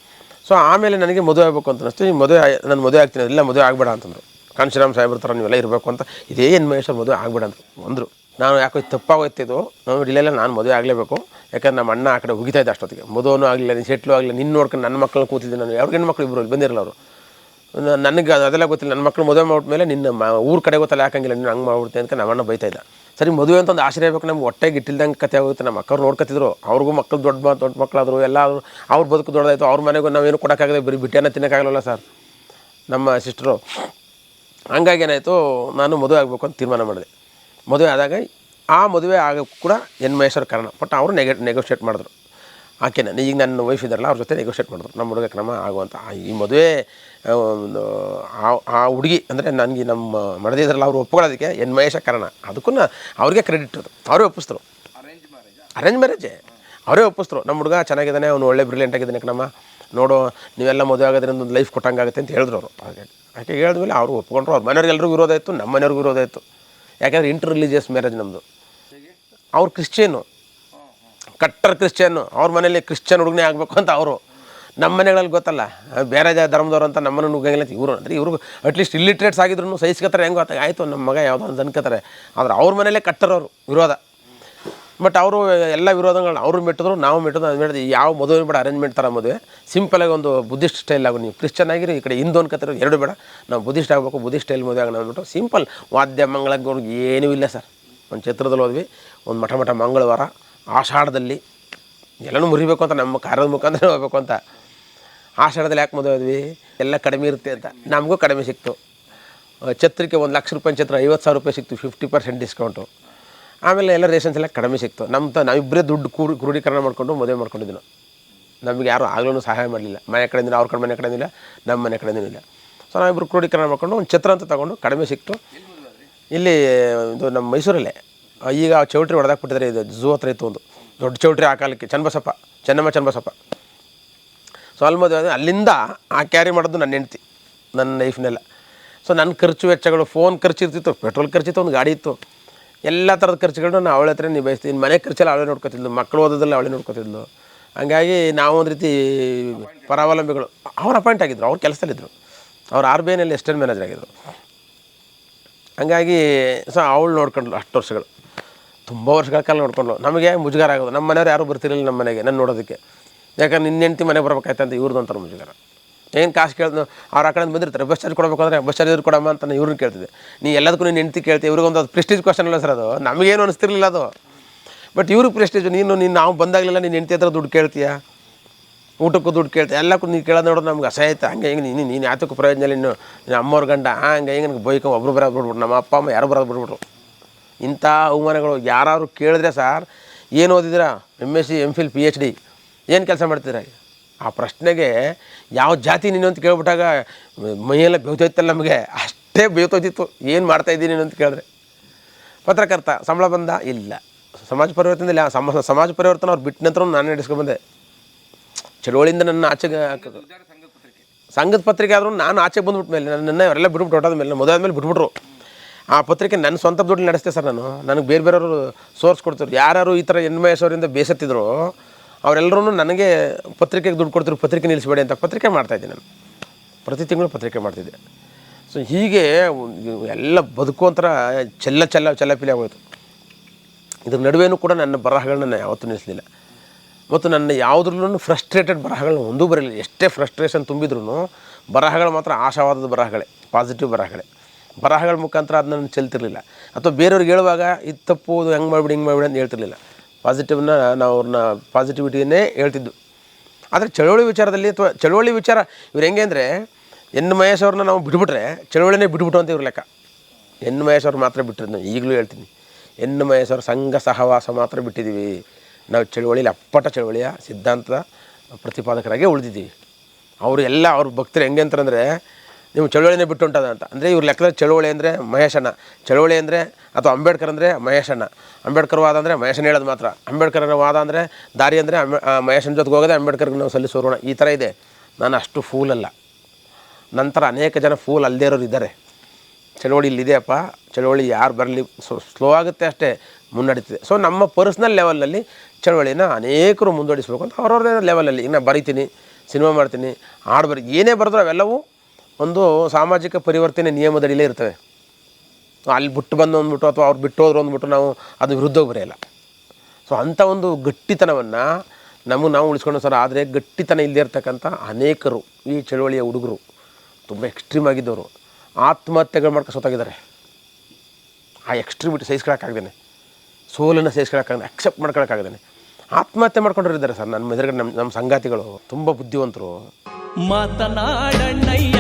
ಸೊ ಆಮೇಲೆ ನನಗೆ ಮದುವೆ ಆಗಬೇಕು ಅಂತ ಅನಿಸ್ತು ನೀವು ಮದುವೆ ನಾನು ಮದುವೆ ಆಗ್ತೀನಿ ಇಲ್ಲ, ಮದುವೆ ಆಗಬೇಡ ಅಂತಂದರು. ಕಾಂಶಿರಾಮ್ ಸಾಹೇಬ್ರ ಥರ ನೀವೆಲ್ಲ ಇರಬೇಕು ಅಂತ ಇದೇ ಏನು ಮಹೇಶ್ವರ್ ಮದುವೆ ಆಗಬೇಡ ಅಂತ ಅಂದರು. ನಾನು ಯಾಕೋ ತಪ್ಪಾಗೋಯ್ತಿದ್ದು ನಾವು ಇಲ್ಲೆಲ್ಲ ನಾನು ಮದುವೆ ಆಗಲೇಬೇಕು. ಯಾಕಂದ್ರೆ ನಮ್ಮ ಅಣ್ಣ ಆ ಕಡೆ ಹುಗಿತಾ ಇದ್ದ ಅಷ್ಟೊತ್ತಿಗೆ. ಮದುವೂ ಆಗಲಿಲ್ಲ, ನೀನು ಸೆಟ್ಲು ಆಗಲಿಲ್ಲ ನಿನ್ನ ನೋಡ್ಕೊಂಡು ನನ್ನ ಮಕ್ಕಳು ಕೂತಿದ್ದೆ ನಾನು. ಹೆಣ್ಣು ಮಕ್ಕಳು ಇಬ್ಬರು ಬಂದಿರಲ್ಲ ಅವರು. ನನಗೆ ಅದೆಲ್ಲ ಗೊತ್ತಿಲ್ಲ. ನನ್ನ ಮಕ್ಕಳು ಮದುವೆ ಮಾಡಿದ್ಮೇಲೆ ನಿನ್ನ ಮ, ಊರ ಕಡೆ ಗೊತ್ತಲ್ಲ, ಯಾಕಂಗಿಲ್ಲ, ನೀನು ಹಂಗೆ ಮಾಡ್ಬಿಡ್ತೀನಿ ಅಂತ ನಮ್ಮ ಅಣ್ಣ ಬೈತಾ ಸರಿ, ಮದುವೆ ಅಂತ ಒಂದು ಆಶ್ರಯ ಬೇಕು ನಮ್ಗೆ ಹೊಟ್ಟೆಗೆ ಇಟ್ಟಿಲ್ದಂಗೆ ಕತೆ ಆಗುತ್ತೆ ನಮ್ಮ ಅಕ್ಕವ್ರು ನೋಡ್ಕೊತಿದ್ರು ಅವ್ರಿಗೂ ಮಕ್ಕಳು ದೊಡ್ಡ ದೊಡ್ಡ ಮಕ್ಕಳಾದರು. ಎಲ್ಲ ಅವ್ರ ಬದುಕು ದೊಡ್ಡದಾಯಿತು. ಅವ್ರ ಮನೆಗೂ ನಾವೇನು ಕೊಡೋಕ್ಕಾಗದೆ ಬರೀ ಬಿಟ್ಟೆನ ತಿನ್ನೋಕ್ಕಾಗಲ್ಲ ಸರ್? ನಮ್ಮ ಸಿಸ್ಟರು. ಹಂಗಾಗಿ ಏನಾಯಿತು, ನಾನು ಮದುವೆ ಆಗಬೇಕು ಅಂತ ತೀರ್ಮಾನ ಮಾಡಿದೆ. ಮದುವೆ ಆದಾಗ ಆ ಮದುವೆ ಆಗೋಕ್ಕೂ ಕೂಡ ಎನ್ ಮಹೇಶ್ವರ ಕಾರಣ. ಬಟ್ ಅವರು ನೆಗೆ, ನೆಗೋಷಿಯೇಟ್ ಮಾಡಿದ್ರು. ಆಕೆನ ಈಗ ನನ್ನ ವೈಫ್ ಇದ್ದಾರಲ್ಲ ಅವ್ರ ಜೊತೆ ನೆಗೋಷಿಯೇಟ್ ಮಾಡಿದ್ರು ನಮ್ಮ ಹುಡುಗ ಕ್ರಮ ಆಗುವಂಥ ಈ ಮದುವೆ ಆ, ಒಂದು ಆ- ಹುಡುಗಿ ಅಂದರೆ ನನಗೆ ನಮ್ಮ ಮಡದಿದ್ರಲ್ಲ ಅವ್ರು ಒಪ್ಕೊಳ್ಳೋದಕ್ಕೆ ಎನ್ ಮಹೇಶ ಕಾರಣ. ಅದಕ್ಕೂ ಅವ್ರಿಗೆ ಕ್ರೆಡಿಟ್ ಅದು ಅವರೇ ಒಪ್ಪಿಸ್ತರು ಅರೇಂಜ್ ಮ್ಯಾರೇಜೇ ಅವರೇ ಒಪ್ಪಿಸ್ತರು ನಮ್ಮ ಹುಡುಗ ಚೆನ್ನಾಗಿದ್ದಾನೆ ಅವನು ಒಳ್ಳೆ ಬ್ರಿಲಿಯಂಟ್ ಆಗಿದ್ದಾನೆ ಕಣಮ್ಮ. ನೋಡು ನೀವೆಲ್ಲ ಮದುವೆ ಆಗೋದ್ರಿಂದ ಒಂದು ಲೈಫ್ ಕೊಟ್ಟಂಗಾಗುತ್ತೆ ಅಂತ ಹೇಳಿದ್ರು ಅವರು. ಹಾಗೆ ಯಾಕೆ ಹೇಳಿದ್ಮೇಲೆ ಅವರು ಒಪ್ಕೊಂಡ್ರು. ಅವ್ರ ಮನೆಯವ್ರಿಗೆ ಎಲ್ಲರಿಗೂ ವಿರೋಧ ಇತ್ತು ನಮ್ಮ ಮನೆಯವ್ರಿಗೂ ವಿರೋಧ ಇತ್ತು. ಯಾಕೆಂದರೆ ಇಂಟರ್ ರಿಲಿಜಿಯಸ್ ಮ್ಯಾರೇಜ್ ನಮ್ಮದು ಅವ್ರು ಕ್ರಿಶ್ಚಿಯನ್ನು ಕಟ್ಟರ್ ಕ್ರಿಶ್ಚಿಯನ್ನು ಅವ್ರ ಮನೇಲಿ ಕ್ರಿಶ್ಚಿಯನ್ ಹುಡುಗನೇ ಆಗಬೇಕು ಅಂತ ಅವರು. ನಮ್ಮ ಮನೆಗಳಲ್ಲಿ ಗೊತ್ತಲ್ಲ, ಬೇರೆ ಜಾ ಧರ್ಮದವ್ರು ಅಂತ ನಮ್ಮನ್ನು ನುಗ್ಗಂಗಿಲ್ಲ ಇವರು. ಅಂದರೆ ಇವರು ಅಟ್ಲೀಸ್ಟ್ ಇಲ್ಲಿಟ್ರೇಟ್ಸ್ ಆಗಿದ್ರು ಸಹಿಸ್ಕೊತಾರೆ ಹೆಂಗೋ ಗೊತ್ತಾಗ ಆಯಿತು, ನಮ್ಮ ಮಗ ಯಾವುದೋ ಅಂತ ಅನ್ಕೋತಾರೆ ಆದರೆ ಅವ್ರ ಮನೇಲೆ ಕಟ್ಟರವರು ವಿರೋಧ. ಬಟ್ ಅವರು ಎಲ್ಲ ವಿರೋಧಗಳನ್ನ ಅವರು ಮೆಟ್ಟಿದ್ರು, ನಾವು ಮೆಟ್ಟಿದ್ರು ಅದು ಯಾವ ಮದುವೆ ಬೇಡ ಅರೇಂಜ್ಮೆಂಟ್ ಥರ ಮದುವೆ. ಸಿಂಪಲಾಗಿ ಒಂದು ಬುದ್ಧಿಸ್ಟ್ ಸ್ಟೈಲ್ ಆಗು, ನೀವು ಕ್ರಿಶ್ಚಿಯನ್ ಆಗಿರಿ, ಈ ಕಡೆ ಹಿಂದೂ ಅನ್ಕೋತಿರೋ ಎರಡು ಬೇಡ. ನಾವು ಬುದ್ಧಿಸ್ಟ್ ಆಗಬೇಕು ಬುದ್ಧಿಸ್ಟ್ ಸ್ಟೈಲ್ ಮದುವೆ ಆಗೋಣ ಅಂದ್ಬಿಟ್ಟು ಸಿಂಪಲ್ ವಾದ್ಯ ಮಂಗಳಗೌರ್ಗೆ ಏನೂ ಇಲ್ಲ ಸರ್. ಒಂದು ಚಿತ್ರದಲ್ಲಿ ಹೋದ್ವಿ, ಒಂದು ಮಠ ಮಠ ಮಂಗಳವಾರ. ಆಷಾಢದಲ್ಲಿ ಎಲ್ಲನೂ ಮುರಿಬೇಕು ಅಂತ, ನಮ್ಮ ಕಾರ್ಯದ ಮುಖಾಂತರ ಹೋಗ್ಬೇಕು ಅಂತ. ಆಷಾಢದಲ್ಲಿ ಯಾಕೆ ಮದುವೆ ಹೋದ್ವಿ ಎಲ್ಲ ಕಡಿಮೆ ಇರುತ್ತೆ ಅಂತ. ನಮಗೂ ಕಡಿಮೆ ಸಿಕ್ತು. ಛತ್ರಕ್ಕೆ ಒಂದು ಲಕ್ಷ ರೂಪಾಯಿ ಛತ್ರ, ಐವತ್ತು ಸಾವಿರ ರೂಪಾಯಿ ಸಿಕ್ತು ಫಿಫ್ಟಿ ಪರ್ಸೆಂಟ್ ಡಿಸ್ಕೌಂಟು ಆಮೇಲೆ ಎಲ್ಲ ರೇಷನ್ಸ್ ಎಲ್ಲ ಕಡಿಮೆ ಸಿಕ್ತು. ನಮ್ಮ ತ ನಾವಿಬ್ಬರೇ ದುಡ್ಡು ಕೂಡಿ, ಕ್ರೋಢೀಕರಣ ಮಾಡಿಕೊಂಡು ಮದುವೆ ಮಾಡ್ಕೊಂಡಿದ್ದು ನಾವು. ನಮಗೆ ಯಾರು ಆಗ್ಲೂ ಸಹಾಯ ಮಾಡಲಿಲ್ಲ. ಮನೆ ಕಡೆಯಿಂದ ಅವ್ರ ಕಡೆ ಮನೆ ಕಡೆಯಿಂದ ನಮ್ಮ ಮನೆ ಕಡೆಯಿಂದ ಇಲ್ಲ. ಸೊ ನಾವಿಬ್ಬರು ಕ್ರೋಢೀಕರಣ ಮಾಡ್ಕೊಂಡು ಒಂದು ಛತ್ರ ಅಂತ ತಗೊಂಡು ಕಡಿಮೆ ಸಿಕ್ತು. ಇಲ್ಲಿ ಇದು ನಮ್ಮ ಮೈಸೂರಲ್ಲೇ. ಈಗ ಆ ಚೌಟ್ರಿ ಹೊಡೆದಾಕ್ಬಿಟ್ಟಿದ್ದಾರೆ ಇದು ಝೂ ಹತ್ರ ಇತ್ತು ಒಂದು. ದೊಡ್ಡ ಚೌಟ್ರಿ ಆ ಕಾಲಕ್ಕೆ, ಚನ್ನಬಸಪ್ಪ, ಚೆನ್ನಮ್ಮ ಚನ್ನಬಸಪ್ಪ. ಸೊ ಆದ್ರೆ ಅಲ್ಲಿಂದ ಆ ಕ್ಯಾರಿ ಮಾಡೋದು ನನ್ನ ಹೆಂಡ್ತಿ, ನನ್ನ ಲೈಫ್ನೆಲ್ಲ ಸೊ ನನ್ನ ಖರ್ಚು ವೆಚ್ಚಗಳು ಫೋನ್ ಖರ್ಚು ಇರ್ತಿತ್ತು ಪೆಟ್ರೋಲ್ ಖರ್ಚಿತ್ತು ಒಂದು ಗಾಡಿ ಇತ್ತು. ಎಲ್ಲ ಥರದ ಖರ್ಚುಗಳನ್ನ ನಾನು ಅವಳ ಹತ್ರ ನಿಭಾಯಿಸ್ತೀನಿ ಮನೆ ಖರ್ಚೆಲ್ಲ ಅವಳೇ ನೋಡ್ಕೊತಿದ್ಲು ಮಕ್ಕಳು ಓದೋದಲ್ಲ ಅವಳೇ ನೋಡ್ಕೊತಿದ್ಲು. ಹಂಗಾಗಿ ನಾವು ಒಂದು ರೀತಿ ಪರಾವಲಂಬಿಗಳು. ಅವ್ರ ಅಪಾಯಿಂಟ್ ಆಗಿದ್ರು, ಅವ್ರ ಕೆಲಸದಲ್ಲಿದ್ದರು ಅವ್ರು ಆರ್ ಬಿ ಐನಲ್ಲಿ ಎಸ್ಟೇಟ್ ಮ್ಯಾನೇಜರ್ ಆಗಿದ್ರು. ಹಂಗಾಗಿ ಸೊ ಅವಳು ನೋಡ್ಕೊಂಡ್ಲು ಅಷ್ಟು ವರ್ಷಗಳು. ತುಂಬ ವರ್ಷಗಳ ಕಾಲ ನೋಡ್ಕೊಂಡು ನಮಗೆ ಮುಜುಗಾರ ಆಗೋದು. ನಮ್ಮ ಮನೆಯವ್ರು ಯಾರೂ ಬರ್ತಿರಲಿಲ್ಲ ನಮ್ಮ ಮನೆಗೆ, ನಾನು ನೋಡೋದಕ್ಕೆ. ಯಾಕಂದ್ರೆ ನಿನ್ನ ಹೆಂಡತಿ ಮನೆ ಬರ್ಬೇಕಾಯ್ತು ಅಂತ ಇವ್ರದ್ದು ಅಂತಾರೆ ಮುಜುಗಾರ. ಏನು ಕಾಸು ಕೇಳಿದ್ನು ಅವ್ರು ಆ ಕಡೆಯಿಂದ ಬಂದಿರ್ತಾರೆ. ಬಸ್ ಚಾರ್ಜ್ ಕೊಡಬೇಕು ಅಂದರೆ ಬಸ್ ಚಾರ್ಜ್ ಕೊಡಮ್ಮ ಅಂತ ನಾನು ಇವ್ರನ್ನ ಕೇಳ್ತಿದ್ದೆ. ನೀ ಎಲ್ಲದಕ್ಕೂ ನೀನು ಹೆಂಡ್ತಿ ಕೇಳ್ತೀವಿ ಇವ್ರಿಗೊಂದು ಅದು ಪ್ರೆಸ್ಟೀಜ್ ಕ್ವಶನ್ ಅಲ್ಲ ಸರ್ ಅದು. ನಮಗೇನು ಅನಿಸ್ತಿರ್ಲಿಲ್ಲ ಅದು. ಬಟ್ ಇವ್ರಿಗೆ ಪ್ರೆಸ್ಟೀಜ್ ನೀನು ನೀನು ನಾವು ಬಂದಾಗಲಿಲ್ಲ ನೀನು ಹೆಂಡ್ತಿ ಹತ್ರ ದುಡ್ಡು ಕೇಳ್ತೀಯಾ? ಊಟಕ್ಕೂ ದುಡ್ಡು ಕೇಳ್ತೀಯ? ಎಲ್ಲಕ್ಕೂ ನೀನು ಕೇಳೋದು ನೋಡೋದು ನಮ್ಗೆ ಅಸಹ್ಯ ಆಯ್ತು. ಹಂಗೆ ಹಿಂಗೆ ನೀನು ನೀನು ಯಾತಕ್ಕೂ ಪ್ರಯೋಜನ ಇಲ್ಲ. ಇನ್ನು ನಿನ್ನ ಗಂಡ. ಹಂಗೆ ಹಿಂಗೆ ನನಗೆ ಬೈಕೊಂಡು ಒಬ್ರು ಬರೋದು ಬಿಡ್ಬಿಟ್ರು. ನಮ್ಮ ಅಪ್ಪ, ಅಮ್ಮ ಯಾರು ಬರೋದು ಬಿಟ್ಬಿಟ್ರು ಇಂಥ ಅವಮಾನಗಳು ಯಾರು ಕೇಳಿದ್ರೆ ಸರ್ ಏನು ಓದಿದ್ದೀರಾ? M S C M phil P H D ಏನು ಕೆಲಸ ಮಾಡ್ತೀರಾ ಆ ಪ್ರಶ್ನೆಗೆ ಯಾವ ಜಾತಿ ನೀನು ಅಂತ ಕೇಳ್ಬಿಟ್ಟಾಗ ಮೈಯೆಲ್ಲ ಬೇವ್ತೋಯ್ತಲ್ಲ ನಮಗೆ. ಅಷ್ಟೇ ಬೇವ್ತೋಯ್ತಿತ್ತು ಏನು ಮಾಡ್ತಾ ಇದ್ದೀನಿ ನೀನು ಅಂತ ಕೇಳಿದ್ರೆ. ಪತ್ರಕರ್ತ ಸಂಬಳ ಬಂದ? ಇಲ್ಲ. ಸಮಾಜ ಪರಿವರ್ತನೆ ಇಲ್ಲ ಸಮ ಸಮಾಜ ಪರಿವರ್ತನೆ ಅವ್ರು ಬಿಟ್ಟ ನಂತರ ನಾನು ನಡೆಸ್ಕೊಂಡ್ಬಂದೆ ಚಳುವಳಿಯಿಂದ ನನ್ನ ಆಚೆಗೆ ಹಾಕೋದು. ಸಂಘದ ಪತ್ರಿಕೆ. ಆದರೂ ನಾನು ಆಚೆಗೆ ಬಂದ್ಬಿಟ್ಟ ಮೇಲೆ ನನ್ನ ಅವರೆಲ್ಲ ಬಿಟ್ಬಿಟ್ಟು ಹೊಟ್ಟಾದ ಮೇಲೆ ಮೊದಲಾದ ಆದಮೇಲೆ ಬಿಟ್ಬಿಟ್ರು. ಆ ಪತ್ರಿಕೆ ನನ್ನ ಸ್ವಂತ ದುಡ್ಡು ನಡೆಸ್ತೆ ಸರ್ ನಾನು. ನನಗೆ ಬೇರೆ ಬೇರೆಯವರು ಸೋರ್ಸ್ ಕೊಡ್ತಿದ್ರು. ಯಾರು ಈ ಥರ ಎನ್ ಅವರಿಂದ ಬೇಸತ್ತಿದ್ರು ಅವರೆಲ್ಲರೂ ನನಗೆ ಪತ್ರಿಕೆಗೆ ದುಡ್ಡು ಕೊಡ್ತಿದ್ರು, ಪತ್ರಿಕೆ ನಿಲ್ಲಿಸಬೇಡಿ ಅಂತ ಪತ್ರಿಕೆ ಮಾಡ್ತಾಯಿದ್ದೆ ನಾನು. ಪ್ರತಿ ತಿಂಗಳು ಪತ್ರಿಕೆ ಮಾಡ್ತಿದ್ದೆ. ಸೊ ಹೀಗೆ ಎಲ್ಲ ಬದುಕು ಒಂಥರ ಚೆಲ್ಲ ಚೆಲ್ಲ ಚೆಲ್ಲಪಿಲಿ ಆಗೋಯ್ತು. ಇದ್ರ ನಡುವೆಯೂ ಕೂಡ ನನ್ನ ಬರಹಗಳನ್ನ ನಾನು ಯಾವತ್ತೂ ನಿಲ್ಲಿಸಲಿಲ್ಲ. ಮತ್ತು ನನ್ನ ಯಾವುದ್ರಲ್ಲೂ ಫ್ರಸ್ಟ್ರೇಟೆಡ್ ಬರಹಗಳನ್ನ ಒಂದೂ ಬರಲಿಲ್ಲ. ಎಷ್ಟೇ ಫ್ರಸ್ಟ್ರೇಷನ್ ತುಂಬಿದ್ರೂ ಬರಹಗಳು ಮಾತ್ರ ಆಶಾವಾದದ ಬರಹಗಳೇ ಪಾಸಿಟಿವ್ ಬರಹಗಳೇ. ಬರಹಗಳ ಮುಖಾಂತರ ಅದನ್ನ ಚೆಲ್ತಿರಲಿಲ್ಲ. ಅಥವಾ ಬೇರೆಯವ್ರಿಗೆ ಹೇಳುವಾಗ ಇದು ತಪ್ಪು ಅದು ಹೆಂಗೆ ಮಾಡಿಬಿಡಿ, ಹಿಂಗೆ ಮಾಡಿಬಿಡಿ ಅಂತ ಹೇಳ್ತಿರ್ಲಿಲ್ಲ. ಪಾಸಿಟಿವ್ನ ನಾವು ಅವ್ರನ್ನ ಪಾಸಿಟಿವಿಟಿಯನ್ನೇ ಹೇಳ್ತಿದ್ದು. ಆದರೆ ಚಳುವಳಿ ವಿಚಾರದಲ್ಲಿ ಅಥವಾ ಚಳುವಳಿ ವಿಚಾರ, ಇವ್ರು ಹೆಂಗೆ ಅಂದರೆ, ಎನ್ ಮಹೇಶ್ ಅವ್ರನ್ನ ನಾವು ಬಿಟ್ಬಿಟ್ರೆ ಚಳುವಳಿನೇ ಬಿಟ್ಬಿಟ್ಟು ಅಂತ ಇವ್ರ ಲೆಕ್ಕ. ಎನ್ ಮಹೇಶ್ ಅವ್ರು ಮಾತ್ರ ಬಿಟ್ಟಿರೋದು ನಾನು ಈಗಲೂ ಹೇಳ್ತೀನಿ. ಎನ್ ಮಹೇಶ್ ಅವ್ರ ಸಂಘ ಸಹವಾಸ ಮಾತ್ರ ಬಿಟ್ಟಿದ್ದೀವಿ ನಾವು ಚಳುವಳಿಯಲ್ಲಿ ಅಪ್ಪಟ ಚಳುವಳಿಯ ಸಿದ್ಧಾಂತದ ಪ್ರತಿಪಾದಕರಾಗೇ ಉಳಿದಿದ್ದೀವಿ. ಅವರು ಎಲ್ಲ ಅವ್ರ ಭಕ್ತರು ಹೆಂಗೆ ಅಂತಂದರೆ ನೀವು ಚಳುವಳಿನೇ ಬಿಟ್ಟು ಉಂಟದ ಅಂತ. ಅಂದರೆ ಇವ್ರ ಲೆಕ್ಕದ ಚಳುವಳಿ ಅಂದರೆ ಮಹೇಶಣ್ಣ ಚಳುವಳಿ ಅಂದರೆ ಅಥವಾ ಅಂಬೇಡ್ಕರ್ ಅಂದರೆ ಮಹೇಶಣ್ಣ ಅಂಬೇಡ್ಕರ್ ವಾದ ಅಂದರೆ ಮಹೇಶನ್ ಹೇಳೋದು ಮಾತ್ರ. ಅಂಬೇಡ್ಕರ್ ವಾದ ಅಂದರೆ ದಾರಿ ಅಂದರೆ ಅಂಬೆ ಮಹೇಶನ ಜೊತೆಗೆ ಹೋಗೋದೇ ಅಂಬೇಡ್ಕರ್ಗೆ ನಾವು ಸಲ್ಲಿಸೋರೋಣ. ಈ ಥರ ಇದೆ. ನಾನು ಅಷ್ಟು ಫೂಲ್ ಅಲ್ಲ. ನಂತರ ಅನೇಕ ಜನ ಫೂಲ್ ಅಲ್ಲದೇ ಇರೋರು ಇದ್ದಾರೆ. ಚಳುವಳಿ ಇಲ್ಲಿದೆಯಪ್ಪ ಚಳುವಳಿ ಯಾರು ಬರಲಿ ಸ್ಲೋ ಆಗುತ್ತೆ ಅಷ್ಟೇ, ಮುನ್ನಡೀತಿದೆ. ಸೊ ನಮ್ಮ ಪರ್ಸ್ನಲ್ ಲೆವೆಲಲ್ಲಿ ಚಳುವಳಿನ ಅನೇಕರು ಮುಂದುವರಿಸಬೇಕು ಅಂತ ಅವ್ರವ್ರದೇ ಲೆವೆಲಲ್ಲಿ ಈಗ ನಾನು ಬರಿತೀನಿ ಸಿನಿಮಾ ಮಾಡ್ತೀನಿ, ಹಾಡು ಬರಿ, ಏನೇ ಬರೆದ್ರೂ ಅವೆಲ್ಲವೂ ಒಂದು ಸಾಮಾಜಿಕ ಪರಿವರ್ತನೆ ನಿಯಮದಡಿಲೇ ಇರ್ತವೆ. ಅಲ್ಲಿ ಬಿಟ್ಟು ಬಂದು ಅಂದ್ಬಿಟ್ಟು ಅಥವಾ ಅವ್ರು ಬಿಟ್ಟು ಹೋದ್ರು ಅಂದ್ಬಿಟ್ಟು ನಾವು ಅದು ವಿರುದ್ಧ ಬರೆಯಲ್ಲ. ಸೊ ಅಂಥ ಒಂದು ಗಟ್ಟಿತನವನ್ನು ನಮಗೆ ನಾವು ಉಳಿಸ್ಕೊಂಡು ಸರ್, ಆದರೆ ಗಟ್ಟಿತನ ಇಲ್ಲದೇ ಇರ್ತಕ್ಕಂಥ ಅನೇಕರು, ಈ ಚಳುವಳಿಯ ಹುಡುಗರು, ತುಂಬ ಎಕ್ಸ್ಟ್ರೀಮ್ ಆಗಿದ್ದವರು, ಆತ್ಮಹತ್ಯೆಗಳು ಮಾಡ್ಕೊಂಡು ಸೋತಾಗಿದ್ದಾರೆ. ಆ ಎಕ್ಸ್ಟ್ರೀಮಿಟಿ ಸಹಿಸ್ಕೊಳಕ್ಕಾಗ್ದೇನೆ. ಸೋಲನ್ನು ಸಹಿಸ್ಕೊಳಕ್ಕಾಗ್ದೆ ಅಕ್ಸೆಪ್ಟ್ ಮಾಡ್ಕೊಳಕ್ಕಾಗ್ದೇನೆ. ಆತ್ಮಹತ್ಯೆ ಮಾಡ್ಕೊಂಡಿದ್ದಾರೆ ಸರ್ ನನ್ನ ಎದುರುಗಡೆ ನಮ್ಮ ನಮ್ಮ ಸಂಗಾತಿಗಳು, ತುಂಬ ಬುದ್ಧಿವಂತರು. ಮಾತನಾಡಣ್ಣಯ್ಯ